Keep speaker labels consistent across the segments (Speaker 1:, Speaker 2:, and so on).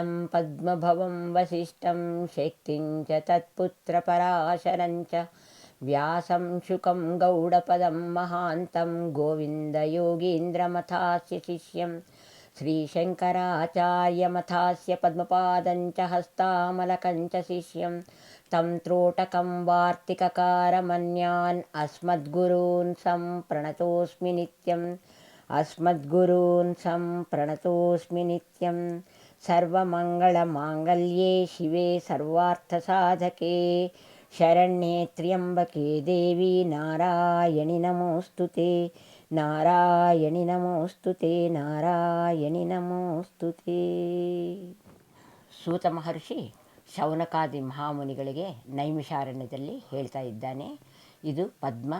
Speaker 1: पुराणं पद्मभवं वसिष्ठं शक्तिं च तत्पुत्रपराशरं च व्यासं शुकं गौडपदं महान्तं गोविन्दयोगीन्द्रमथास्य शिष्यं श्रीशङ्कराचार्यमथास्य पद्मपादं च हस्तामलकं च शिष्यं तं त्रोटकं वार्तिककारमन्यान् अस्मद्गुरून् सम्प्रणतोऽस्मि नित्यम् अस्मद्गुरून् सम्प्रणतोऽस्मि नित्यं सर्वमङ्गलमाङ्गल्ये शिवे सर्वार्थसाधके शरण्ये त्र्यम्बके देवी नारायणि नमोऽस्तु ते ನಾರಾಯಣಿ ನಮೋಸ್ತು ತೇ ನಾರಾಯಣಿ ನಮೋಸ್ತು ತೇ ಸೂತ ಮಹರ್ಷಿ ಶೌನಕಾದಿ ಮಹಾಮುನಿಗಳಿಗೆ ನೈಮಿಷಾರಣ್ಯದಲ್ಲಿ ಹೇಳ್ತಾ ಇದ್ದಾನೆ ಇದು ಪದ್ಮ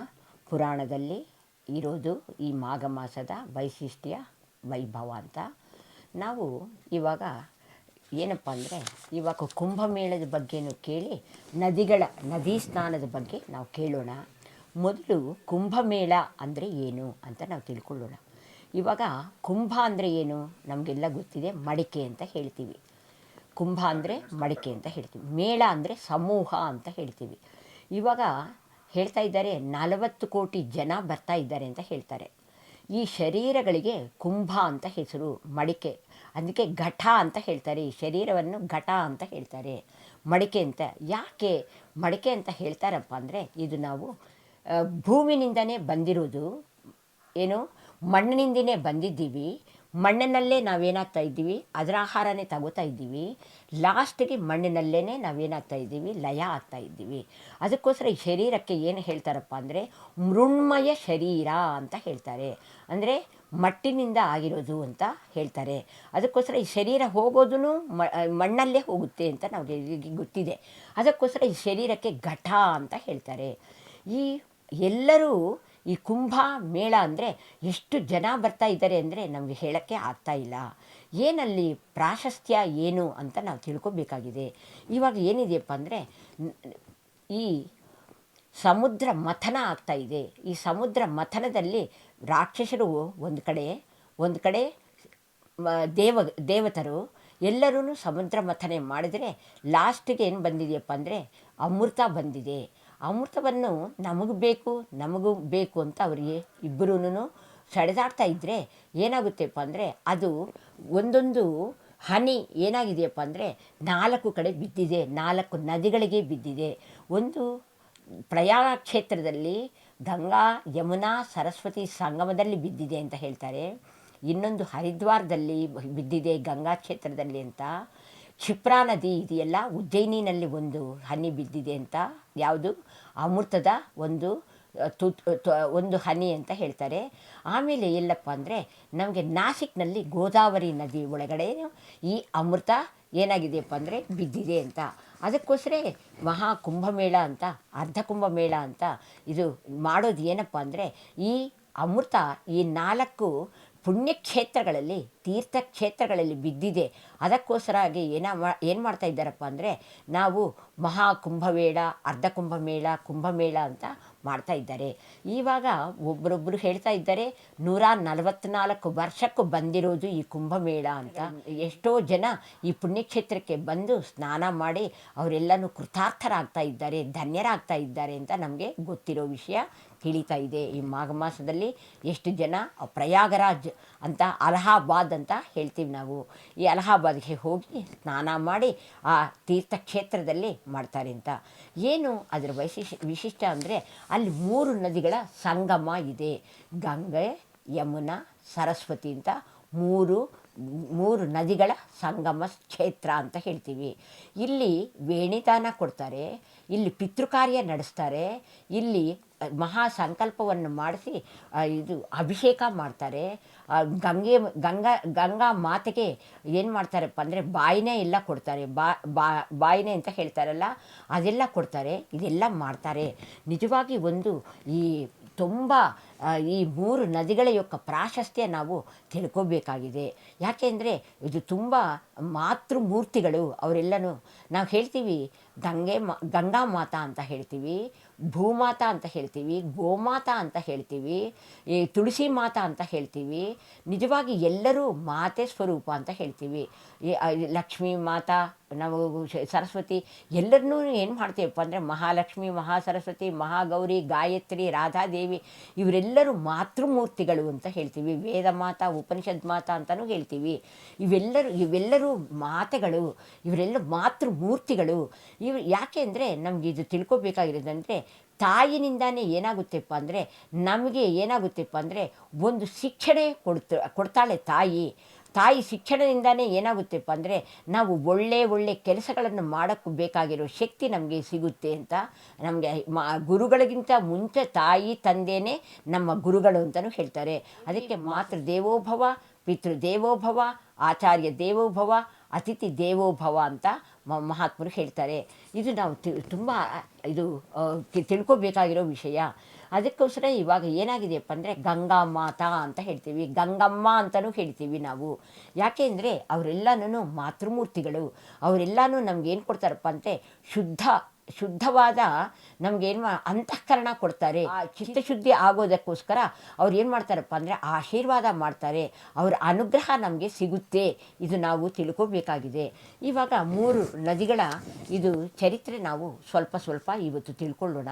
Speaker 1: ಪುರಾಣದಲ್ಲಿ ಇರೋದು ಈ ಮಾಘ ಮಾಸದ ವೈಶಿಷ್ಟ್ಯ ವೈಭವ ಅಂತ ನಾವು ಇವಾಗ ಏನಪ್ಪ ಅಂದರೆ ಇವಾಗ ಕುಂಭಮೇಳದ ಬಗ್ಗೆನೂ ಕೇಳಿ, ನದಿಗಳ, ನದಿ ಸ್ನಾನದ ಬಗ್ಗೆ ನಾವು ಕೇಳೋಣ. ಮೊದಲು ಕುಂಭಮೇಳ ಅಂದರೆ ಏನು ಅಂತ ನಾವು ತಿಳ್ಕೊಳ್ಳೋಣ. ಇವಾಗ ಕುಂಭ ಅಂದರೆ ಏನು? ನಮಗೆಲ್ಲ ಗೊತ್ತಿದೆ, ಮಡಿಕೆ ಅಂತ ಹೇಳ್ತೀವಿ. ಕುಂಭ ಅಂದರೆ ಮಡಿಕೆ ಅಂತ ಹೇಳ್ತೀವಿ. ಮೇಳ ಅಂದರೆ ಸಮೂಹ ಅಂತ ಹೇಳ್ತೀವಿ. ಇವಾಗ ಹೇಳ್ತಾ ಇದ್ದಾರೆ, ನಲವತ್ತು ಕೋಟಿ ಜನ ಬರ್ತಾ ಇದ್ದಾರೆ ಅಂತ ಹೇಳ್ತಾರೆ. ಈ ಶರೀರಗಳಿಗೆ ಕುಂಭ ಅಂತ ಹೆಸರು, ಮಡಿಕೆ. ಅದಕ್ಕೆ ಘಟ ಅಂತ ಹೇಳ್ತಾರೆ. ಈ ಶರೀರವನ್ನು ಘಟ ಅಂತ ಹೇಳ್ತಾರೆ. ಮಡಿಕೆ ಅಂತ. ಯಾಕೆ ಮಡಿಕೆ ಅಂತ ಹೇಳ್ತಾರಪ್ಪ ಅಂದರೆ, ಇದು ನಾವು ಭೂಮಿನಿಂದನೇ ಬಂದಿರೋದು. ಏನು? ಮಣ್ಣಿನಿಂದನೇ ಬಂದಿದ್ದೀವಿ. ಮಣ್ಣಿನಲ್ಲೇ ನಾವೇನಾಗ್ತಾ ಇದ್ದೀವಿ? ಅದರ ಆಹಾರನೇ ತಗೋತಾ ಇದ್ದೀವಿ. ಲಾಸ್ಟಿಗೆ ಮಣ್ಣಿನಲ್ಲೇ ನಾವೇನಾಗ್ತಾ ಇದ್ದೀವಿ? ಲಯ ಆಗ್ತಾ ಇದ್ದೀವಿ. ಅದಕ್ಕೋಸ್ಕರ ಶರೀರಕ್ಕೆ ಏನು ಹೇಳ್ತಾರಪ್ಪ ಅಂದರೆ, ಮೃಣ್ಮಯ ಶರೀರ ಅಂತ ಹೇಳ್ತಾರೆ. ಅಂದರೆ ಮಟ್ಟಿನಿಂದ ಆಗಿರೋದು ಅಂತ ಹೇಳ್ತಾರೆ. ಅದಕ್ಕೋಸ್ಕರ ಈ ಶರೀರ ಹೋಗೋದೂ ಮಣ್ಣಲ್ಲೇ ಹೋಗುತ್ತೆ ಅಂತ ನಮಗೆ ಗೊತ್ತಿದೆ. ಅದಕ್ಕೋಸ್ಕರ ಈ ಶರೀರಕ್ಕೆ ಘಟ ಅಂತ ಹೇಳ್ತಾರೆ. ಈ ಎಲ್ಲರೂ ಈ ಕುಂಭ ಮೇಳ ಅಂದರೆ ಎಷ್ಟು ಜನ ಬರ್ತಾ ಇದ್ದಾರೆ ಅಂದರೆ ನಮಗೆ ಹೇಳೋಕ್ಕೆ ಆಗ್ತಾ ಇಲ್ಲ. ಏನಲ್ಲಿ ಪ್ರಾಶಸ್ತ್ಯ ಏನು ಅಂತ ನಾವು ತಿಳ್ಕೊಬೇಕಾಗಿದೆ. ಇವಾಗ ಏನಿದೆಯಪ್ಪ ಅಂದರೆ, ಈ ಸಮುದ್ರ ಮಥನ ಆಗ್ತಾ ಇದೆ. ಈ ಸಮುದ್ರ ಮಥನದಲ್ಲಿ ರಾಕ್ಷಸರು ಒಂದು ಕಡೆ ಒಂದು ಕಡೆ ದೇವ, ದೇವತರು ಎಲ್ಲರೂ ಸಮುದ್ರ ಮಥನೆ ಮಾಡಿದರೆ ಲಾಸ್ಟಿಗೆ ಏನು ಬಂದಿದೆಯಪ್ಪ ಅಂದರೆ ಅಮೃತ ಬಂದಿದೆ. ಅಮೃತವನ್ನು ನಮಗೆ ಬೇಕು, ನಮಗೂ ಬೇಕು ಅಂತ ಅವರಿಗೆ ಇಬ್ಬರೂ ಸಡೆದಾಡ್ತಾ ಇದ್ದರೆ ಏನಾಗುತ್ತೆಪ್ಪ ಅಂದರೆ ಅದು ಒಂದೊಂದು ಹನಿ ಏನಾಗಿದೆಯಪ್ಪ ಅಂದರೆ ನಾಲ್ಕು ಕಡೆ ಬಿದ್ದಿದೆ, ನಾಲ್ಕು ನದಿಗಳಿಗೆ ಬಿದ್ದಿದೆ. ಒಂದು ಪ್ರಯಾಣ ಕ್ಷೇತ್ರದಲ್ಲಿ ಗಂಗಾ, ಯಮುನಾ, ಸರಸ್ವತಿ ಸಂಗಮದಲ್ಲಿ ಬಿದ್ದಿದೆ ಅಂತ ಹೇಳ್ತಾರೆ. ಇನ್ನೊಂದು ಹರಿದ್ವಾರದಲ್ಲಿ ಬಿದ್ದಿದೆ ಗಂಗಾ ಕ್ಷೇತ್ರದಲ್ಲಿ ಅಂತ. ಕ್ಷಿಪ್ರಾ ನದಿ ಇದೆಯಲ್ಲ, ಉಜ್ಜಯಿನಿನಲ್ಲಿ ಒಂದು ಹನಿ ಬಿದ್ದಿದೆ ಅಂತ ಯಾವುದು? ಅಮೃತದ ಒಂದು ಒಂದು ಹನಿ ಅಂತ ಹೇಳ್ತಾರೆ. ಆಮೇಲೆ ಎಲ್ಲಪ್ಪ ಅಂದರೆ ನಮಗೆ ನಾಸಿಕ್ನಲ್ಲಿ ಗೋದಾವರಿ ನದಿ ಒಳಗಡೆ ಈ ಅಮೃತ ಏನಾಗಿದೆಯಪ್ಪ ಅಂದರೆ ಬಿದ್ದಿದೆ ಅಂತ. ಅದಕ್ಕೋಸ್ಕರ ಮಹಾ ಕುಂಭಮೇಳ ಅಂತ, ಅರ್ಧ ಕುಂಭಮೇಳ ಅಂತ ಇದು ಮಾಡೋದು ಏನಪ್ಪ ಅಂದರೆ ಈ ಅಮೃತ ಈ ನಾಲ್ಕು ಪುಣ್ಯಕ್ಷೇತ್ರಗಳಲ್ಲಿ, ತೀರ್ಥಕ್ಷೇತ್ರಗಳಲ್ಲಿ ಬಿದ್ದಿದೆ. ಅದಕ್ಕೋಸ್ಕರಾಗಿ ಏನ ಮಾ, ಏನು ಮಾಡ್ತಾ ಇದ್ದಾರಪ್ಪ ಅಂದರೆ, ನಾವು ಮಹಾ ಕುಂಭಮೇಳ, ಅರ್ಧ ಕುಂಭಮೇಳ ಕುಂಭಮೇಳ ಅಂತ ಮಾಡ್ತಾ ಇದ್ದಾರೆ. ಇವಾಗ ಒಬ್ಬರೊಬ್ಬರು ಹೇಳ್ತಾ ಇದ್ದಾರೆ, ನೂರ ನಲವತ್ತ್ನಾಲ್ಕು ವರ್ಷಕ್ಕೂ ಬಂದಿರೋದು ಈ ಕುಂಭಮೇಳ ಅಂತ. ಎಷ್ಟೋ ಜನ ಈ ಪುಣ್ಯಕ್ಷೇತ್ರಕ್ಕೆ ಬಂದು ಸ್ನಾನ ಮಾಡಿ ಅವರೆಲ್ಲನೂ ಕೃತಾರ್ಥರಾಗ್ತಾ ಇದ್ದಾರೆ, ಧನ್ಯರಾಗ್ತಾ ಇದ್ದಾರೆ ಅಂತ ನಮಗೆ ಗೊತ್ತಿರೋ ವಿಷಯ. ತಿಳಿತಾ ಇದೆ ಈ ಮಾಘ ಮಾಸದಲ್ಲಿ ಎಷ್ಟು ಜನ ಪ್ರಯಾಗರಾಜ್ ಅಂತ ಅಲಹಾಬಾದ್ ಅಂತ ಹೇಳ್ತೀವಿ ನಾವು. ಈ ಅಲಹಾಬಾದ್ಗೆ ಹೋಗಿ ಸ್ನಾನ ಮಾಡಿ ಆ ತೀರ್ಥಕ್ಷೇತ್ರದಲ್ಲಿ ಮಾಡ್ತಾರೆ ಅಂತ. ಏನು ಅದರ ವೈಶಿಷ್ಟ ವಿಶಿಷ್ಟ ಅಂದರೆ ಅಲ್ಲಿ ಮೂರು ನದಿಗಳ ಸಂಗಮ ಇದೆ. ಗಂಗೆ, ಯಮುನಾ, ಸರಸ್ವತಿ ಅಂತ ಮೂರು ಮೂರು ನದಿಗಳ ಸಂಗಮ ಕ್ಷೇತ್ರ ಅಂತ ಹೇಳ್ತೀವಿ. ಇಲ್ಲಿ ವೇಣಿದಾನ ಕೊಡ್ತಾರೆ, ಇಲ್ಲಿ ಪಿತೃಕಾರ್ಯ ನಡೆಸ್ತಾರೆ, ಇಲ್ಲಿ ಮಹಾ ಸಂಕಲ್ಪವನ್ನು ಮಾಡಿಸಿ ಇದು ಅಭಿಷೇಕ ಮಾಡ್ತಾರೆ. ಗಂಗೆ, ಗಂಗಾ ಗಂಗಾ ಮಾತೆಗೆ ಏನು ಮಾಡ್ತಾರಪ್ಪ ಅಂದರೆ ಬಾಯಿನೇ ಎಲ್ಲ ಕೊಡ್ತಾರೆ. ಬಾ, ಬಾ- ಬಾಯಿನೇ ಅಂತ ಹೇಳ್ತಾರಲ್ಲ, ಅದೆಲ್ಲ ಕೊಡ್ತಾರೆ, ಇದೆಲ್ಲ ಮಾಡ್ತಾರೆ. ನಿಜವಾಗಿ ಒಂದು ಈ ತುಂಬ ಆ, ಈ ಮೂರು ನದಿಗಳ యొక్క ಪ್ರಾಶಸ್ತ್ಯ ನಾವು ತಿಳ್ಕೊಬೇಕಾಗಿದೆ ಯಾಕೆಂದರೆ ಇದು ತುಂಬ ಮಾತೃಮೂರ್ತಿಗಳು ಅವರೆಲ್ಲನೂ ನಾವು ಹೇಳ್ತೀವಿ ಗಂಗೆ ಮಾ ಗಂಗಾ ಮಾತಾ ಅಂತ ಹೇಳ್ತೀವಿ ಭೂಮಾತಾ ಅಂತ ಹೇಳ್ತೀವಿ ಗೋಮಾತಾ ಅಂತ ಹೇಳ್ತೀವಿ ಈ ತುಳಸಿ ಮಾತಾ ಅಂತ ಹೇಳ್ತೀವಿ ನಿಜವಾಗಿ ಎಲ್ಲರೂ ಮಾತೆ ಸ್ವರೂಪ ಅಂತ ಹೇಳ್ತೀವಿ ಈ ಆ, ಈ ಲಕ್ಷ್ಮೀ ಮಾತಾ ನಾವು ಸರಸ್ವತಿ ಎಲ್ಲರನ್ನೂ ಏನು ಮಾಡ್ತೀವಪ್ಪ ಅಂದರೆ ಮಹಾಲಕ್ಷ್ಮಿ, ಮಹಾಸರಸ್ವತಿ, ಮಹಾಗೌರಿ, ಗಾಯತ್ರಿ, ರಾಧಾದೇವಿ ಇವರೆಲ್ಲರೂ ಮಾತೃಮೂರ್ತಿಗಳು ಅಂತ ಹೇಳ್ತೀವಿ. ವೇದ ಮಾತಾ ಉಪನಿಷದ್ ಮಾತಾ ಅಂತಲೂ ಹೇಳ್ತೀವಿ. ಇವೆಲ್ಲರೂ ಇವೆಲ್ಲರೂ ಮಾತೆಗಳು, ಇವರೆಲ್ಲ ಮಾತೃಮೂರ್ತಿಗಳು. ಇವ್ ಯಾಕೆ ಅಂದರೆ ನಮಗೆ ಇದು ತಿಳ್ಕೊಬೇಕಾಗಿರೋದಂದರೆ ತಾಯಿನಿಂದಾನೇ ಏನಾಗುತ್ತೆಪ್ಪ ಅಂದರೆ ನಮಗೆ ಏನಾಗುತ್ತೆಪ್ಪ ಅಂದರೆ ಒಂದು ಶಿಕ್ಷಣೆ ಕೊಡ್ತ, ಕೊಡ್ತಾಳೆ ತಾಯಿ. ತಾಯಿ ಶಿಕ್ಷಣದಿಂದನೇ ಏನಾಗುತ್ತೆಪ್ಪ ಅಂದರೆ ನಾವು ಒಳ್ಳೆ ಒಳ್ಳೆ ಕೆಲಸಗಳನ್ನು ಮಾಡೋಕ್ಕೆ ಬೇಕಾಗಿರೋ ಶಕ್ತಿ ನಮಗೆ ಸಿಗುತ್ತೆ ಅಂತ. ನಮಗೆ ಮ ಗುರುಗಳಿಗಿಂತ ಮುಂಚೆ ತಾಯಿ ತಂದೆಯೇ ನಮ್ಮ ಗುರುಗಳು ಅಂತಲೂ ಹೇಳ್ತಾರೆ. ಅದಕ್ಕೆ ಮಾತೃ ದೇವೋಭವ, ಪಿತೃ ದೇವೋಭವ, ಆಚಾರ್ಯ ದೇವೋಭವ, ಅತಿಥಿ ದೇವೋಭವ ಅಂತ ಮಹಾತ್ಮರು ಹೇಳ್ತಾರೆ. ಇದು ನಾವು ತುಂಬ, ಇದು ತಿಳ್ಕೊಬೇಕಾಗಿರೋ ವಿಷಯ. ಅದಕ್ಕೋಸ್ಕರ ಇವಾಗ ಏನಾಗಿದೆಯಪ್ಪ ಅಂದರೆ ಗಂಗಾ ಮಾತಾ ಅಂತ ಹೇಳ್ತೀವಿ. ಗಂಗಮ್ಮ ಅಂತಲೂ ಹೇಳ್ತೀವಿ ನಾವು. ಯಾಕೆ ಅಂದರೆ ಅವರೆಲ್ಲನೂ ಮಾತೃಮೂರ್ತಿಗಳು. ಅವರೆಲ್ಲನೂ ನಮ್ಗೆ ಏನು ಕೊಡ್ತಾರಪ್ಪ ಅಂತೆ ಶುದ್ಧ ಶುದ್ಧವಾದ ನಮಗೇನು ಅಂತಃಕರಣ ಕೊಡ್ತಾರೆ ಆ ಚಿತ್ತಶುದ್ಧಿ ಆಗೋದಕ್ಕೋಸ್ಕರ ಅವ್ರು ಏನು ಮಾಡ್ತಾರಪ್ಪ ಅಂದರೆ ಆಶೀರ್ವಾದ ಮಾಡ್ತಾರೆ. ಅವರ ಅನುಗ್ರಹ ನಮಗೆ ಸಿಗುತ್ತೆ. ಇದು ನಾವು ತಿಳ್ಕೊಬೇಕಾಗಿದೆ ಇವಾಗ ಮೂರು ನದಿಗಳ ಇದು ಚರಿತ್ರೆ ನಾವು ಸ್ವಲ್ಪ ಸ್ವಲ್ಪ ಇವತ್ತು ತಿಳ್ಕೊಳ್ಳೋಣ.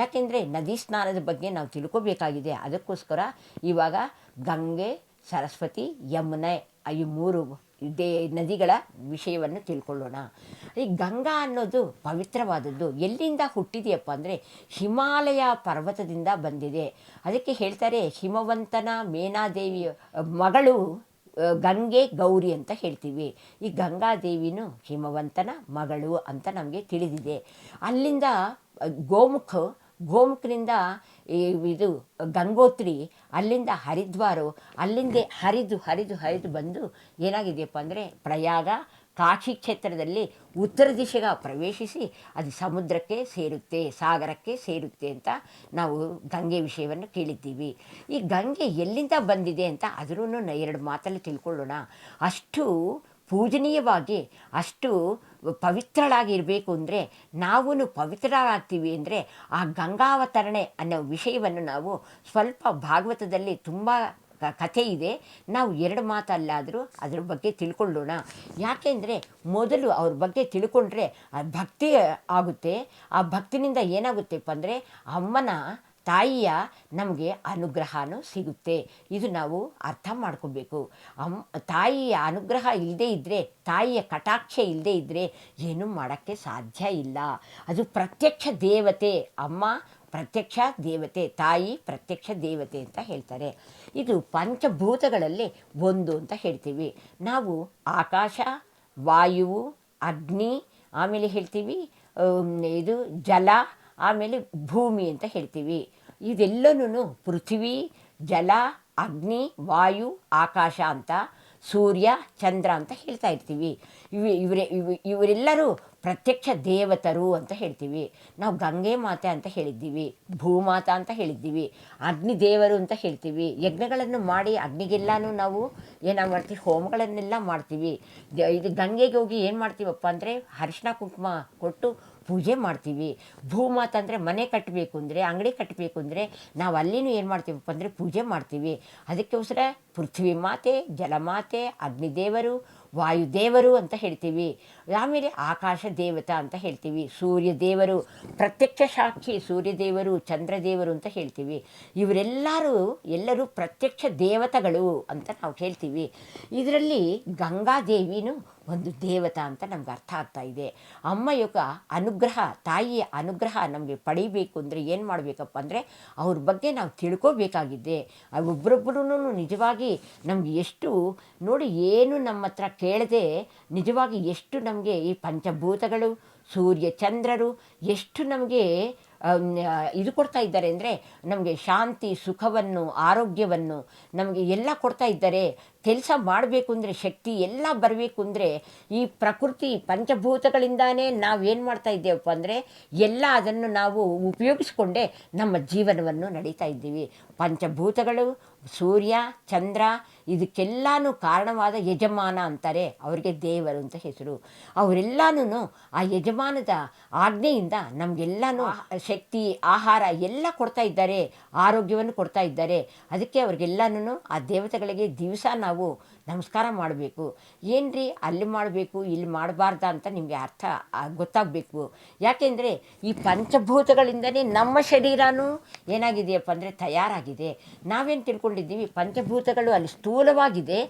Speaker 1: ಯಾಕೆಂದರೆ ನದಿ ಸ್ನಾನದ ಬಗ್ಗೆ ನಾವು ತಿಳ್ಕೊಬೇಕಾಗಿದೆ ಅದಕ್ಕೋಸ್ಕರ ಇವಾಗ ಗಂಗೆ ಸರಸ್ವತಿ ಯಮುನೆ ಈ ಮೂರು ಇದೇ ನದಿಗಳ ವಿಷಯವನ್ನು ತಿಳ್ಕೊಳ್ಳೋಣ. ಈ ಗಂಗಾ ಅನ್ನೋದು ಪವಿತ್ರವಾದದ್ದು. ಎಲ್ಲಿಂದ ಹುಟ್ಟಿದೆಯಪ್ಪ ಅಂದರೆ ಹಿಮಾಲಯ ಪರ್ವತದಿಂದ ಬಂದಿದೆ. ಅದಕ್ಕೆ ಹೇಳ್ತಾರೆ ಹಿಮವಂತನ ಮೇನಾದೇವಿಯ ಮಗಳು ಗಂಗೆ ಗೌರಿ ಅಂತ ಹೇಳ್ತೀವಿ. ಈ ಗಂಗಾದೇವಿನೂ ಹಿಮವಂತನ ಮಗಳು ಅಂತ ನಮಗೆ ತಿಳಿದಿದೆ. ಅಲ್ಲಿಂದ ಗೋಮುಖ, ಗೋಮುಖನಿಂದ ಈ ಇದು ಗಂಗೋತ್ರಿ, ಅಲ್ಲಿಂದ ಹರಿದ್ವಾರು, ಅಲ್ಲಿಂದ ಹರಿದು ಹರಿದು ಹರಿದು ಬಂದು ಏನಾಗಿದೆಯಪ್ಪ ಅಂದರೆ ಪ್ರಯಾಗ ಕಾಶಿ ಕ್ಷೇತ್ರದಲ್ಲಿ ಉತ್ತರ ದಿಶೆಗೆ ಪ್ರವೇಶಿಸಿ ಅದು ಸಮುದ್ರಕ್ಕೆ ಸೇರುತ್ತೆ, ಸಾಗರಕ್ಕೆ ಸೇರುತ್ತೆ ಅಂತ ನಾವು ಗಂಗೆ ವಿಷಯವನ್ನು ಕೇಳಿದ್ದೀವಿ. ಈ ಗಂಗೆ ಎಲ್ಲಿಂದ ಬಂದಿದೆ ಅಂತ ಅದರೂ ಎರಡು ಮಾತಲ್ಲಿ ತಿಳ್ಕೊಳ್ಳೋಣ. ಅಷ್ಟು ಪೂಜನೀಯವಾಗಿ, ಅಷ್ಟು ಪವಿತ್ರಳಾಗಿರಬೇಕು ಅಂದರೆ ನಾವೂ ಪವಿತ್ರರಾಗ್ತೀವಿ ಅಂದರೆ ಆ ಗಂಗಾವತರಣೆ ಅನ್ನೋ ವಿಷಯವನ್ನು ನಾವು ಸ್ವಲ್ಪ ಭಾಗವತದಲ್ಲಿ ತುಂಬ ಕಥೆ ಇದೆ. ನಾವು ಎರಡು ಮಾತಲ್ಲಾದರೂ ಅದ್ರ ಬಗ್ಗೆ ತಿಳ್ಕೊಳ್ಳೋಣ. ಯಾಕೆಂದರೆ ಮೊದಲು ಅವ್ರ ಬಗ್ಗೆ ತಿಳ್ಕೊಂಡ್ರೆ ಭಕ್ತಿ ಆಗುತ್ತೆ. ಆ ಭಕ್ತಿನಿಂದ ಏನಾಗುತ್ತೆಪ್ಪ ಅಂದರೆ ಅಮ್ಮನ ತಾಯಿಯ ನಮಗೆ ಅನುಗ್ರಹನೂ ಸಿಗುತ್ತೆ. ಇದು ನಾವು ಅರ್ಥ ಮಾಡ್ಕೋಬೇಕು. ಅಮ್, ತಾಯಿಯ ಅನುಗ್ರಹ ಇಲ್ಲದೇ ಇದ್ದರೆ ತಾಯಿಯ ಕಟಾಕ್ಷ ಇಲ್ಲದೇ ಇದ್ದರೆ ಏನೂ ಮಾಡೋಕ್ಕೆ ಸಾಧ್ಯ ಇಲ್ಲ. ಅದು ಪ್ರತ್ಯಕ್ಷ ದೇವತೆ, ಅಮ್ಮ ಪ್ರತ್ಯಕ್ಷ ದೇವತೆ, ತಾಯಿ ಪ್ರತ್ಯಕ್ಷ ದೇವತೆ ಅಂತ ಹೇಳ್ತಾರೆ. ಇದು ಪಂಚಭೂತಗಳಲ್ಲಿ ಒಂದು ಅಂತ ಹೇಳ್ತೀವಿ. ನಾವು ಆಕಾಶ, ವಾಯುವು, ಅಗ್ನಿ, ಆಮೇಲೆ ಹೇಳ್ತೀವಿ ಇದು ಜಲ, ಆಮೇಲೆ ಭೂಮಿ ಅಂತ ಹೇಳ್ತೀವಿ. ಇದೆಲ್ಲನೂ ಪೃಥ್ವಿ, ಜಲ, ಅಗ್ನಿ, ವಾಯು, ಆಕಾಶ ಅಂತ, ಸೂರ್ಯ, ಚಂದ್ರ ಅಂತ ಹೇಳ್ತಾ ಇರ್ತೀವಿ. ಇವು ಇವರೇ ಇವು ಇವರೆಲ್ಲರೂ ಪ್ರತ್ಯಕ್ಷ ದೇವತರು ಅಂತ ಹೇಳ್ತೀವಿ. ನಾವು ಗಂಗೆ ಮಾತೆ ಅಂತ ಹೇಳಿದ್ದೀವಿ, ಭೂಮಾತ ಅಂತ ಹೇಳಿದ್ದೀವಿ, ಅಗ್ನಿ ದೇವರು ಅಂತ ಹೇಳ್ತೀವಿ. ಯಜ್ಞಗಳನ್ನು ಮಾಡಿ ಅಗ್ನಿಗೆಲ್ಲನೂ ನಾವು ಏನಾಗ ಮಾಡ್ತೀವಿ? ಹೋಮಗಳನ್ನೆಲ್ಲ ಮಾಡ್ತೀವಿ. ಇದು ಗಂಗೆಗೆ ಹೋಗಿ ಏನು ಮಾಡ್ತೀವಪ್ಪ ಅಂದರೆ ಅರಿಶಿನ ಕುಂಕುಮ ಕೊಟ್ಟು ಪೂಜೆ ಮಾಡ್ತೀವಿ. ಭೂಮಾತ ಅಂದರೆ ಮನೆ ಕಟ್ಟಬೇಕು ಅಂದರೆ, ಅಂಗಡಿ ಕಟ್ಟಬೇಕು ಅಂದರೆ ನಾವು ಅಲ್ಲಿನೂ ಏನು ಮಾಡ್ತೀವಪ್ಪ ಅಂದರೆ ಪೂಜೆ ಮಾಡ್ತೀವಿ. ಅದಕ್ಕೋಸ್ಕರ ಪೃಥ್ವಿ ಮಾತೆ ಜಲಮಾತೆ ಅಗ್ನಿದೇವರು ವಾಯುದೇವರು ಅಂತ ಹೇಳ್ತೀವಿ. ಆಮೇಲೆ ಆಕಾಶ ದೇವತಾ ಅಂತ ಹೇಳ್ತೀವಿ. ಸೂರ್ಯ ದೇವರು, ಪ್ರತ್ಯಕ್ಷ ಸಾಕ್ಷಿ ಸೂರ್ಯದೇವರು ಚಂದ್ರದೇವರು ಅಂತ ಹೇಳ್ತೀವಿ. ಇವರೆಲ್ಲರೂ ಎಲ್ಲರೂ ಪ್ರತ್ಯಕ್ಷ ದೇವತೆಗಳು ಅಂತ ನಾವು ಹೇಳ್ತೀವಿ. ಇದರಲ್ಲಿ ಗಂಗಾದೇವಿನೂ ಒಂದು ದೇವತಾ ಅಂತ ನಮ್ಗೆ ಅರ್ಥ ಆಗ್ತಾ ಇದೆ. ಅಮ್ಮ ಯೋಗ ಅನುಗ್ರಹ, ತಾಯಿಯ ಅನುಗ್ರಹ ನಮಗೆ ಪಡಿಬೇಕು ಅಂದರೆ ಏನು ಮಾಡಬೇಕಪ್ಪ ಅಂದರೆ ಅವ್ರ ಬಗ್ಗೆ ನಾವು ತಿಳ್ಕೋಬೇಕಾಗಿದೆ. ಒಬ್ಬರೊಬ್ಬರೂ ನಿಜವಾಗಿ ನಮಗೆ ಎಷ್ಟು ನೋಡಿ ಏನು ನಮ್ಮ ಹತ್ರ ಕೇಳದೆ ನಿಜವಾಗಿ ಎಷ್ಟು ನಮಗೆ ಈ ಪಂಚಭೂತಗಳು, ಸೂರ್ಯ ಚಂದ್ರರು ಎಷ್ಟು ನಮಗೆ ಇದು ಕೊಡ್ತಾ ಇದ್ದಾರೆ ಅಂದರೆ ನಮಗೆ ಶಾಂತಿ, ಸುಖವನ್ನು, ಆರೋಗ್ಯವನ್ನು ನಮಗೆ ಎಲ್ಲ ಕೊಡ್ತಾ ಇದ್ದಾರೆ. ಕೆಲಸ ಮಾಡಬೇಕು ಅಂದರೆ ಶಕ್ತಿ ಎಲ್ಲ ಬರಬೇಕು ಅಂದರೆ ಈ ಪ್ರಕೃತಿ ಪಂಚಭೂತಗಳಿಂದಾನೇ ನಾವು ಏನು ಮಾಡ್ತಾ ಇದ್ದೇವಪ್ಪ ಅಂದರೆ ಎಲ್ಲ ಅದನ್ನು ನಾವು ಉಪಯೋಗಿಸ್ಕೊಂಡೇ ನಮ್ಮ ಜೀವನವನ್ನು ನಡೀತಾ ಇದ್ದೀವಿ. ಪಂಚಭೂತಗಳು ಸೂರ್ಯ ಚಂದ್ರ ಇದಕ್ಕೆಲ್ಲಾನು ಕಾರಣವಾದ ಯಜಮಾನ ಅಂತಾರೆ ಅವರಿಗೆ ದೇವರು ಅಂತ ಹೆಸರು. ಅವರೆಲ್ಲನೂ ಆ ಯಜಮಾನದ ಆಜ್ಞೆಯಿಂದ ನಮಗೆಲ್ಲನೂ ಶಕ್ತಿ ಆಹಾರ ಎಲ್ಲ ಕೊಡ್ತಾ ಇದ್ದಾರೆ ಆರೋಗ್ಯವನ್ನು ಕೊಡ್ತಾ ಇದ್ದಾರೆ. ಅದಕ್ಕೆ ಅವ್ರಿಗೆಲ್ಲನೂ ಆ ದೇವತೆಗಳಿಗೆ ದಿವಸ ನಾವು ನಮಸ್ಕಾರ ಮಾಡಬೇಕು. ಏನ್ರಿ ಅಲ್ಲಿ ಮಾಡಬೇಕು, ಇಲ್ಲಿ ಮಾಡಬಾರ್ದ ಅಂತ ನಿಮಗೆ ಅರ್ಥ ಗೊತ್ತಾಗಬೇಕು. ಯಾಕೆಂದರೆ ಈ ಪಂಚಭೂತಗಳಿಂದನೇ ನಮ್ಮ ಶರೀರನೂ ಏನಾಗಿದೆಯಪ್ಪ ಅಂದರೆ ತಯಾರಾಗಿದೆ. ನಾವೇನು ತಿಳ್ಕೊಂಡಿದ್ದೀವಿ, ಪಂಚಭೂತಗಳು ಅಲ್ಲಿ ಸ್ಥೂಲವಾಗಿದೆ,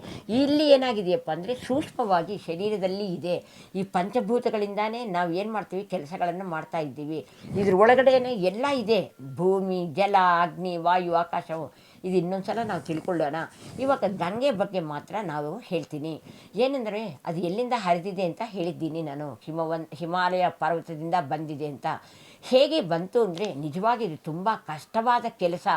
Speaker 1: ಇಲ್ಲಿ ಏನಾಗಿದೆಯಪ್ಪ ಅಂದರೆ ಸೂಕ್ಷ್ಮವಾಗಿ ಶರೀರದಲ್ಲಿ ಇದೆ. ಈ ಪಂಚಭೂತಗಳಿಂದಾನೇ ನಾವು ಏನು ಮಾಡ್ತೀವಿ, ಕೆಲಸಗಳನ್ನು ಮಾಡ್ತಾ ಇದ್ದೀವಿ. ಇದ್ರ ಒಳಗಡೆನೇ ಎಲ್ಲ ಇದೆ. ಭೂಮಿ, ಜಲ, ಅಗ್ನಿ, ವಾಯು, ಆಕಾಶವು. ಇದು ಇನ್ನೊಂದು ಸಲ ನಾವು ತಿಳ್ಕೊಳ್ಳೋಣ. ಇವಾಗ ಗಂಗೆ ಬಗ್ಗೆ ಮಾತ್ರ ನಾವು ಹೇಳ್ತೀನಿ. ಏನೆಂದರೆ ಅದು ಎಲ್ಲಿಂದ ಹರಿದಿದೆ ಅಂತ ಹೇಳಿದ್ದೀನಿ ನಾನು. ಹಿಮವನ್, ಹಿಮಾಲಯ ಪರ್ವತದಿಂದ ಬಂದಿದೆ ಅಂತ. ಹೇಗೆ ಬಂತು ಅಂದರೆ ನಿಜವಾಗಿ ಇದು ತುಂಬ ಕಷ್ಟವಾದ ಕೆಲಸ.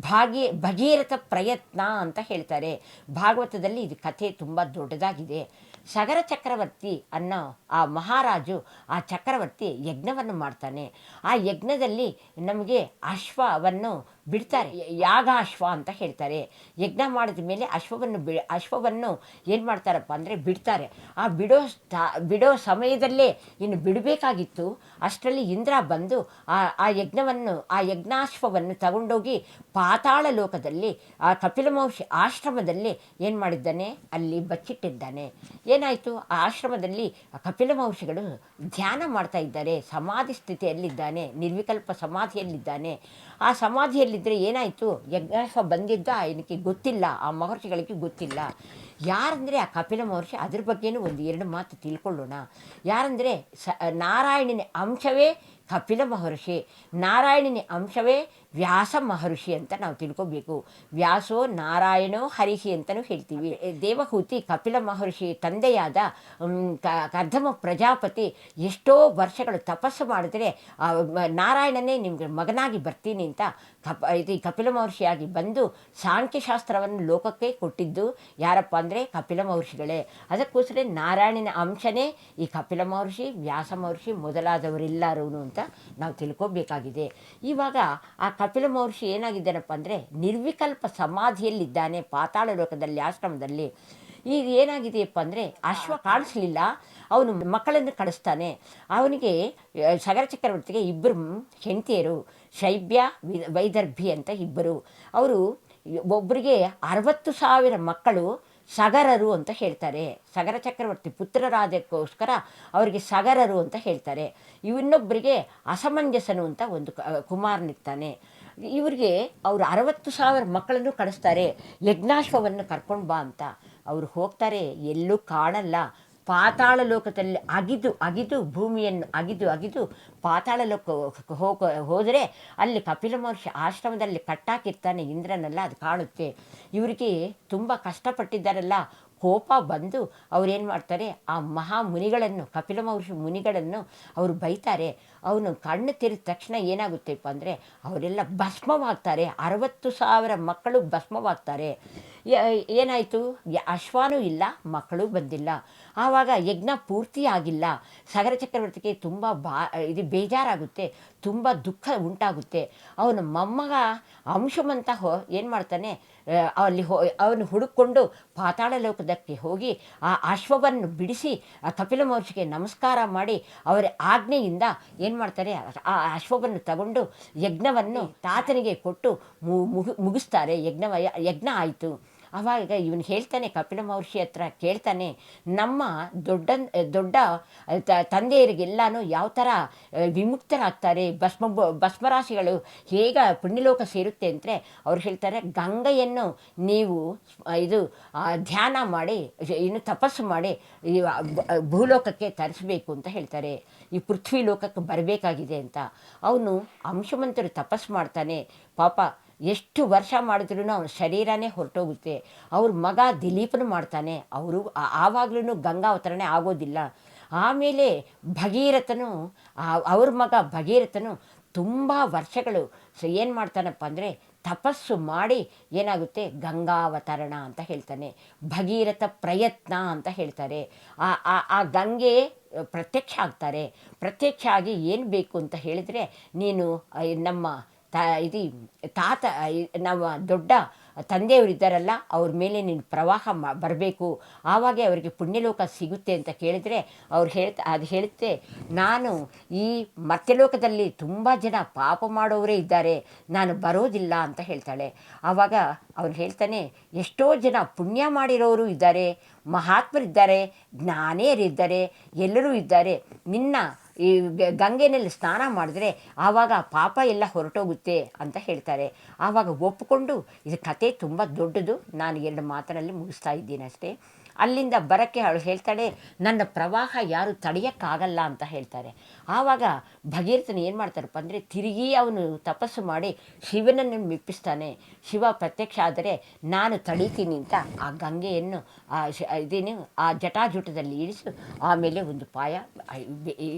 Speaker 1: ಭಾಗಿ ಭಗೀರಥ ಪ್ರಯತ್ನ ಅಂತ ಹೇಳ್ತಾರೆ. ಭಾಗವತದಲ್ಲಿ ಇದು ಕಥೆ ತುಂಬ ದೊಡ್ಡದಾಗಿದೆ. ಸಗರ ಚಕ್ರವರ್ತಿ ಅನ್ನೋ, ಆ ಮಹಾರಾಜು ಆ ಚಕ್ರವರ್ತಿ ಯಜ್ಞವನ್ನು ಮಾಡ್ತಾನೆ. ಆ ಯಜ್ಞದಲ್ಲಿ ನಮಗೆ ಅಶ್ವವನ್ನು ಬಿಡ್ತಾರೆ. ಯಾಗ ಅಶ್ವ ಅಂತ ಹೇಳ್ತಾರೆ. ಯಜ್ಞ ಮಾಡಿದ ಮೇಲೆ ಅಶ್ವವನ್ನು ಬಿ, ಅಶ್ವವನ್ನು ಏನು ಮಾಡ್ತಾರಪ್ಪ ಅಂದರೆ ಬಿಡ್ತಾರೆ. ಆ ಬಿಡೋ ಸ್ಥಾ ಬಿಡೋ ಸಮಯದಲ್ಲೇ ಇನ್ನು ಬಿಡಬೇಕಾಗಿತ್ತು. ಅಷ್ಟರಲ್ಲಿ ಇಂದ್ರ ಬಂದು ಆ ಆ ಯಜ್ಞವನ್ನು, ಆ ಯಜ್ಞಾಶ್ವವನ್ನು ತಗೊಂಡೋಗಿ ಪಾತಾಳ ಲೋಕದಲ್ಲಿ, ಆ ಕಪಿಲ ಆಶ್ರಮದಲ್ಲಿ ಏನು ಮಾಡಿದ್ದಾನೆ? ಅಲ್ಲಿ ಬಚ್ಚಿಟ್ಟಿದ್ದಾನೆ. ಏನಾಯಿತು? ಆ ಆಶ್ರಮದಲ್ಲಿ ಕಪಿಲ ಮಹರ್ಷಿಗಳು ಧ್ಯಾನ ಮಾಡ್ತಾ ಇದ್ದಾರೆ. ಸಮಾಧಿ ಸ್ಥಿತಿಯಲ್ಲಿದ್ದಾನೆ, ನಿರ್ವಿಕಲ್ಪ ಸಮಾಧಿಯಲ್ಲಿದ್ದಾನೆ. ಆ ಸಮಾಧಿಯಲ್ಲಿದ್ದರೆ ಏನಾಯಿತು? ಯಜ್ಞಾಶ್ವ ಬಂದಿದ್ದ ಇದಕ್ಕೆ ಗೊತ್ತಿಲ್ಲ. ಆ ಮಹರ್ಷಿಗಳಿಗೆ ಗೊತ್ತಿಲ್ಲ. ಯಾರಂದರೆ ಆ ಕಪಿಲ ಮಹರ್ಷಿ? ಅದ್ರ ಬಗ್ಗೆನೂ ಒಂದು ಎರಡು ಮಾತು ತಿಳ್ಕೊಳ್ಳೋಣ. ಯಾರಂದರೆ ಸ, ನಾರಾಯಣನ ಅಂಶವೇ ಕಪಿಲ ಮಹರ್ಷಿ, ನಾರಾಯಣನ ಅಂಶವೇ ವ್ಯಾಸ ಮಹರ್ಷಿ ಅಂತ ನಾವು ತಿಳ್ಕೊಬೇಕು. ವ್ಯಾಸೋ ನಾರಾಯಣೋ ಹರಿಹಿ ಅಂತಲೂ ಹೇಳ್ತೀವಿ. ದೇವಹೂತಿ ಕಪಿಲ ಮಹರ್ಷಿ ತಂದೆಯಾದ ಕರ್ಧಮ ಪ್ರಜಾಪತಿ ಎಷ್ಟೋ ವರ್ಷಗಳು ತಪಸ್ಸು ಮಾಡಿದ್ರೆ ನಾರಾಯಣನೇ ನಿಮಗೆ ಮಗನಾಗಿ ಬರ್ತೀನಿ ಅಂತ ಕಪ, ಇದು ಕಪಿಲ ಮಹರ್ಷಿಯಾಗಿ ಬಂದು ಸಾಂಖ್ಯಶಾಸ್ತ್ರವನ್ನು ಲೋಕಕ್ಕೆ ಕೊಟ್ಟಿದ್ದು ಯಾರಪ್ಪ ಅಂದರೆ ಕಪಿಲ ಮಹರ್ಷಿಗಳೇ. ಅದಕ್ಕೋಸ್ಕರ ನಾರಾಯಣನ ಅಂಶನೇ ಈ ಕಪಿಲ ಮಹರ್ಷಿ, ವ್ಯಾಸ ಮಹರ್ಷಿ ಮೊದಲಾದವರೆಲ್ಲರೂ ಅಂತ ನಾವು ತಿಳ್ಕೊಬೇಕಾಗಿದೆ. ಇವಾಗ ಆ ಕಪಿಲ ಮಹರ್ಷಿ ಏನಾಗಿದ್ದಾನಪ್ಪ ಅಂದರೆ ನಿರ್ವಿಕಲ್ಪ ಸಮಾಧಿಯಲ್ಲಿದ್ದಾನೆ ಪಾತಾಳ ಲೋಕದಲ್ಲಿ, ಆಶ್ರಮದಲ್ಲಿ. ಈಗ ಏನಾಗಿದೆಯಪ್ಪ ಅಂದರೆ ಅಶ್ವ ಕಾಣಿಸ್ಲಿಲ್ಲ. ಅವನು ಮಕ್ಕಳನ್ನು ಕಳಿಸ್ತಾನೆ. ಅವನಿಗೆ ಸಗರ ಚಕ್ರವರ್ತಿಗೆ ಇಬ್ಬರು ಹೆಂಡತಿಯರು, ಶೈಬ್ಯ ವೈದರ್ಭಿ ಅಂತ ಇಬ್ಬರು. ಅವರು ಒಬ್ಬರಿಗೆ ಅರವತ್ತು ಸಾವಿರ ಮಕ್ಕಳು ಸಗರರು ಅಂತ ಹೇಳ್ತಾರೆ. ಸಗರ ಚಕ್ರವರ್ತಿ ಪುತ್ರರಾದಕ್ಕೋಸ್ಕರ ಅವರಿಗೆ ಸಗರರು ಅಂತ ಹೇಳ್ತಾರೆ. ಇವನ್ನೊಬ್ಬರಿಗೆ ಅಸಮಂಜಸನು ಅಂತ ಒಂದು ಕುಮಾರನಿರ್ತಾನೆ ಇವರಿಗೆ ಅವರು ಅರವತ್ತು ಸಾವಿರ ಮಕ್ಕಳನ್ನು ಕಳಿಸ್ತಾರೆ. ಯಜ್ಞಾಶ್ವವನ್ನು ಕರ್ಕೊಂಡು ಬಾ ಅಂತ. ಅವರು ಹೋಗ್ತಾರೆ. ಎಲ್ಲೂ ಕಾಣಲ್ಲ. ಪಾತಾಳ ಲೋಕದಲ್ಲಿ ಅಗಿದು ಅಗಿದು, ಭೂಮಿಯನ್ನು ಅಗಿದು ಅಗಿದು ಪಾತಾಳ ಲೋಕ ಹೋಗ, ಹೋದರೆ ಅಲ್ಲಿ ಕಪಿಲ ಮಹರ್ಷಿ ಆಶ್ರಮದಲ್ಲಿ ಕಟ್ಟಾಕಿರ್ತಾನೆ ಇಂದ್ರನೆಲ್ಲ, ಅದು ಕಾಣುತ್ತೆ. ಇವರಿಗೆ ತುಂಬ ಕಷ್ಟಪಟ್ಟಿದ್ದಾರಲ್ಲ. ಕೋಪ ಬಂದು ಅವರೇನು ಮಾಡ್ತಾರೆ, ಆ ಮಹಾ ಮುನಿಗಳನ್ನು, ಕಪಿಲ ಮಹರ್ಷಿ ಮುನಿಗಳನ್ನು ಅವರು ಬೈತಾರೆ. ಅವನು ಕಣ್ಣು ತೆರೆದ ತಕ್ಷಣ ಏನಾಗುತ್ತೆಪ್ಪ ಅಂದರೆ, ಅವರೆಲ್ಲ ಭಸ್ಮವಾಗ್ತಾರೆ. ಅರವತ್ತು ಸಾವಿರ ಮಕ್ಕಳು ಭಸ್ಮವಾಗ್ತಾರೆ. ಏನಾಯಿತು? ಅಶ್ವಾನೂ ಇಲ್ಲ, ಮಕ್ಕಳು ಬಂದಿಲ್ಲ. ಆವಾಗ ಯಜ್ಞ ಪೂರ್ತಿ ಆಗಿಲ್ಲ ಸಗರ ಚಕ್ರವರ್ತಿಗೆ ತುಂಬ ಬಾ, ಇದು ಬೇಜಾರಾಗುತ್ತೆ, ತುಂಬ ದುಃಖ ಉಂಟಾಗುತ್ತೆ. ಅವನ ಮೊಮ್ಮಗ ಅಂಶಮಂತ ಹೋ, ಏನು ಮಾಡ್ತಾನೆ ಅಲ್ಲಿ ಹೋ, ಅವನು ಹುಡುಕೊಂಡು ಪಾತಾಳ ಲೋಕದಕ್ಕೆ ಹೋಗಿ ಆ ಅಶ್ವವನ್ನು ಬಿಡಿಸಿ, ಆ ಕಪಿಲ ಮಹರ್ಷಿಗೆ ನಮಸ್ಕಾರ ಮಾಡಿ, ಅವರ ಆಜ್ಞೆಯಿಂದ ಏನು ಮಾಡ್ತಾರೆ, ಆ ಅಶ್ವವನ್ನು ತಗೊಂಡು ಯಜ್ಞವನ್ನು ತಾತನಿಗೆ ಕೊಟ್ಟು ಮುಗಿಸ್ತಾರೆ. ಯಜ್ಞ ಯಜ್ಞ ಆಯಿತು. ಆವಾಗ ಇವನು ಹೇಳ್ತಾನೆ, ಕಪಿಲ ಮಹರ್ಷಿ ಹತ್ರ ಕೇಳ್ತಾನೆ, ನಮ್ಮ ದೊಡ್ಡ ದೊಡ್ಡ ತಂದೆಯರಿಗೆಲ್ಲಾನು ಯಾವ ಥರ ವಿಮುಕ್ತರಾಗ್ತಾರೆ, ಭಸ್ಮ, ಭಸ್ಮರಾಶಿಗಳು ಹೇಗೆ ಪುಣ್ಯಲೋಕ ಸೇರುತ್ತೆ ಅಂದರೆ ಅವ್ರು ಹೇಳ್ತಾರೆ, ಗಂಗೆಯನ್ನು ನೀವು ಇದು ಧ್ಯಾನ ಮಾಡಿ, ಇನ್ನು ತಪಸ್ಸು ಮಾಡಿ ಭೂಲೋಕಕ್ಕೆ ತರಿಸಬೇಕು ಅಂತ ಹೇಳ್ತಾರೆ. ಈ ಪೃಥ್ವಿ ಲೋಕಕ್ಕೆ ಬರಬೇಕಾಗಿದೆ ಅಂತ. ಅವನು ಅಂಶಮಂತರು ತಪಸ್ಸು ಮಾಡ್ತಾನೆ. ಪಾಪ ಎಷ್ಟು ವರ್ಷ ಮಾಡಿದ್ರೂ ಅವನ ಶರೀರನೇ ಹೊರಟೋಗುತ್ತೆ. ಅವ್ರ ಮಗ ದಿಲೀಪನು ಮಾಡ್ತಾನೆ. ಅವರು ಆವಾಗಲೂ ಗಂಗಾವತರಣೆ ಆಗೋದಿಲ್ಲ. ಆಮೇಲೆ ಭಗೀರಥನು ಅವ್ರ ಮಗ ಭಗೀರಥನು ತುಂಬ ವರ್ಷಗಳು ಸೊ, ಏನು ಮಾಡ್ತಾನಪ್ಪ ಅಂದರೆ ತಪಸ್ಸು ಮಾಡಿ ಏನಾಗುತ್ತೆ? ಗಂಗಾವತರಣ ಅಂತ ಹೇಳ್ತಾನೆ. ಭಗೀರಥ ಪ್ರಯತ್ನ ಅಂತ ಹೇಳ್ತಾರೆ. ಆ, ಆ- ಆ ಗಂಗೆ ಪ್ರತ್ಯಕ್ಷ ಆಗ್ತಾರೆ. ಪ್ರತ್ಯಕ್ಷ ಆಗಿ ಏನು ಬೇಕು ಅಂತ ಹೇಳಿದರೆ ನೀನು ನಮ್ಮ ತ, ಇದು ತಾತ ನಮ್ಮ ದೊಡ್ಡ ತಂದೆಯವರಿದ್ದಾರಲ್ಲ, ಅವ್ರ ಮೇಲೆ ನೀನು ಪ್ರವಾಹ ಮಾ, ಬರಬೇಕು. ಆವಾಗೆ ಅವರಿಗೆ ಪುಣ್ಯಲೋಕ ಸಿಗುತ್ತೆ ಅಂತ ಕೇಳಿದರೆ ಅವ್ರು ಹೇಳ್ತಾ, ಅದು ಹೇಳುತ್ತೆ, ನಾನು ಈ ಮರ್ತ್ಯಲೋಕದಲ್ಲಿ ತುಂಬ ಜನ ಪಾಪ ಮಾಡೋವರೇ ಇದ್ದಾರೆ, ನಾನು ಬರೋದಿಲ್ಲ ಅಂತ ಹೇಳ್ತಾಳೆ. ಆವಾಗ ಅವ್ರು ಹೇಳ್ತಾನೆ, ಎಷ್ಟೋ ಜನ ಪುಣ್ಯ ಮಾಡಿರೋರು ಇದ್ದಾರೆ, ಮಹಾತ್ಮರಿದ್ದಾರೆ ಜ್ಞಾನೇರಿದ್ದಾರೆ ಎಲ್ಲರೂ ಇದ್ದಾರೆ, ನಿನ್ನ ಈ ಗಂಗೆನಲ್ಲಿ ಸ್ನಾನ ಮಾಡಿದ್ರೆ ಆವಾಗ ಪಾಪ ಎಲ್ಲ ಹೊರಟೋಗುತ್ತೆ ಅಂತ ಹೇಳ್ತಾರೆ. ಆವಾಗ ಒಪ್ಪಿಕೊಂಡು ಇದು ಕತೆ ತುಂಬ ದೊಡ್ಡದು. ನಾನು ಎರಡು ಮಾತಿನಲ್ಲಿ ಮುಗಿಸ್ತಾ ಇದ್ದೀನಿ ಅಷ್ಟೇ. ಅಲ್ಲಿಂದ ಬರಕ್ಕೆ ಅವಳು ಹೇಳ್ತಾಳೆ, ನನ್ನ ಪ್ರವಾಹ ಯಾರು ತಡೆಯೋಕ್ಕಾಗಲ್ಲ ಅಂತ ಹೇಳ್ತಾರೆ. ಆವಾಗ ಭಗೀರಥನ ಏನು ಮಾಡ್ತಾರಪ್ಪ ಅಂದರೆ ತಿರುಗಿ ಅವನು ತಪಸ್ಸು ಮಾಡಿ ಶಿವನನ್ನು ಮೆಪ್ಪಿಸ್ತಾನೆ. ಶಿವ ಪ್ರತ್ಯಕ್ಷ ಆದರೆ ನಾನು ತಡೀತೀನಿ ಅಂತ ಆ ಗಂಗೆಯನ್ನು, ಆ ಇದೇನು, ಆ ಜಟಾಜುಟದಲ್ಲಿ ಇಳಿಸು. ಆಮೇಲೆ ಒಂದು ಪಾಯ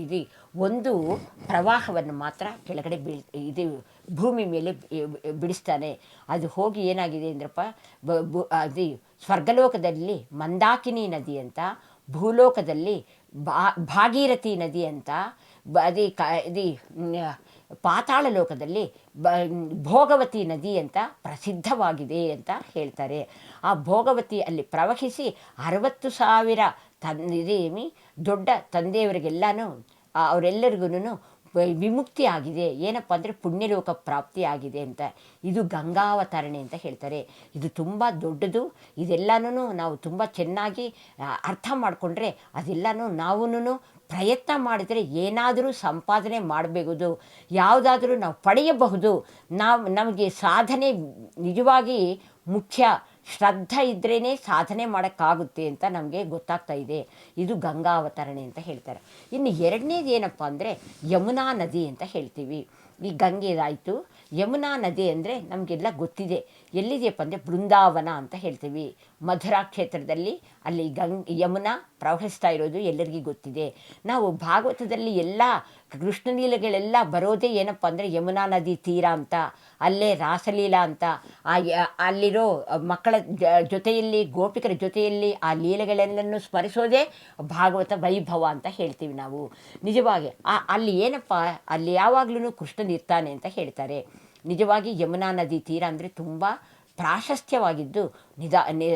Speaker 1: ಇದು ಒಂದು ಪ್ರವಾಹವನ್ನು ಮಾತ್ರ ಕೆಳಗಡೆ ಬೀಳ್, ಇದು ಭೂಮಿ ಮೇಲೆ ಬಿಡಿಸ್ತಾನೆ. ಅದು ಹೋಗಿ ಏನಾಗಿದೆ ಅಂದ್ರಪ್ಪ ಅದು ಸ್ವರ್ಗಲೋಕದಲ್ಲಿ ಮಂದಾಕಿನಿ ನದಿ ಅಂತ, ಭೂಲೋಕದಲ್ಲಿ ಬಾ ಭಾಗೀರಥಿ ನದಿ ಅಂತ, ಬ, ಅದೇ ಕ ಇದು ಪಾತಾಳ ಲೋಕದಲ್ಲಿ ಬ, ಭೋಗವತಿ ನದಿ ಅಂತ ಪ್ರಸಿದ್ಧವಾಗಿದೆ ಅಂತ ಹೇಳ್ತಾರೆ. ಆ ಭೋಗವತಿ ಅಲ್ಲಿ ಪ್ರವಹಿಸಿ ಅರವತ್ತು ಸಾವಿರ ತಂದೆ ದೊಡ್ಡ ತಂದೆಯವರಿಗೆಲ್ಲನೂ ಅವರೆಲ್ಲರಿಗೂ ವಿಮುಕ್ತಿ ಆಗಿದೆ, ಏನಪ್ಪ ಅಂದರೆ ಪುಣ್ಯಲೋಕ ಪ್ರಾಪ್ತಿ ಆಗಿದೆ ಅಂತ. ಇದು ಗಂಗಾವತರಣೆ ಅಂತ ಹೇಳ್ತಾರೆ. ಇದು ತುಂಬ ದೊಡ್ಡದು. ಇದೆಲ್ಲನೂ ನಾವು ತುಂಬ ಚೆನ್ನಾಗಿ ಅರ್ಥ ಮಾಡಿಕೊಂಡ್ರೆ ಅದೆಲ್ಲನೂ ನಾವೂ ಪ್ರಯತ್ನ ಮಾಡಿದರೆ ಏನಾದರೂ ಸಂಪಾದನೆ ಮಾಡಬಹುದು ಯಾವುದಾದ್ರೂ ನಾವು ಪಡೆಯಬಹುದು. ನಾವು, ನಮಗೆ ಸಾಧನೆ ನಿಜವಾಗಿ ಮುಖ್ಯ. ಶ್ರದ್ಧೆ ಇದ್ರೇ ಸಾಧನೆ ಮಾಡೋಕ್ಕಾಗುತ್ತೆ ಅಂತ ನಮಗೆ ಗೊತ್ತಾಗ್ತಾ ಇದೆ. ಇದು ಗಂಗಾ ಅವತರಣೆ ಅಂತ ಹೇಳ್ತಾರೆ. ಇನ್ನು ಎರಡನೇದು ಏನಪ್ಪ ಅಂದರೆ ಯಮುನಾ ನದಿ ಅಂತ ಹೇಳ್ತೀವಿ. ಈ ಗಂಗೆದಾಯಿತು, ಯಮುನಾ ನದಿ ಅಂದರೆ ನಮಗೆಲ್ಲ ಗೊತ್ತಿದೆ. ಎಲ್ಲಿದೆಯಪ್ಪ ಅಂದರೆ ಬೃಂದಾವನ ಅಂತ ಹೇಳ್ತೀವಿ. ಮಧುರಾ ಕ್ಷೇತ್ರದಲ್ಲಿ ಅಲ್ಲಿ ಗಂಗ್, ಯಮುನಾ ಪ್ರವಹಿಸ್ತಾ ಇರೋದು ಎಲ್ಲರಿಗೂ ಗೊತ್ತಿದೆ. ನಾವು ಭಾಗವತದಲ್ಲಿ ಎಲ್ಲ ಕೃಷ್ಣಲೀಲೆಗಳೆಲ್ಲ ಬರೋದೇ ಏನಪ್ಪ ಅಂದರೆ ಯಮುನಾ ನದಿ ತೀರ ಅಂತ, ಅಲ್ಲೇ ರಾಸಲೀಲಾ ಅಂತ, ಆ ಅಲ್ಲಿರೋ ಮಕ್ಕಳ ಜೊತೆಯಲ್ಲಿ, ಗೋಪಿಕರ ಜೊತೆಯಲ್ಲಿ ಆ ಲೀಲೆಗಳೆಲ್ಲನ್ನು ಸ್ಮರಿಸೋದೇ ಭಾಗವತ ವೈಭವ ಅಂತ ಹೇಳ್ತೀವಿ ನಾವು. ನಿಜವಾಗಿ ಅಲ್ಲಿ ಏನಪ್ಪ, ಅಲ್ಲಿ ಯಾವಾಗಲೂ ಕೃಷ್ಣನಿರ್ತಾನೆ ಅಂತ ಹೇಳ್ತಾರೆ. ನಿಜವಾಗಿ ಯಮುನಾ ನದಿ ತೀರ ಅಂದರೆ ತುಂಬ ಪ್ರಾಶಸ್ತ್ಯವಾಗಿದ್ದು ನಿಧಾ ನಿ,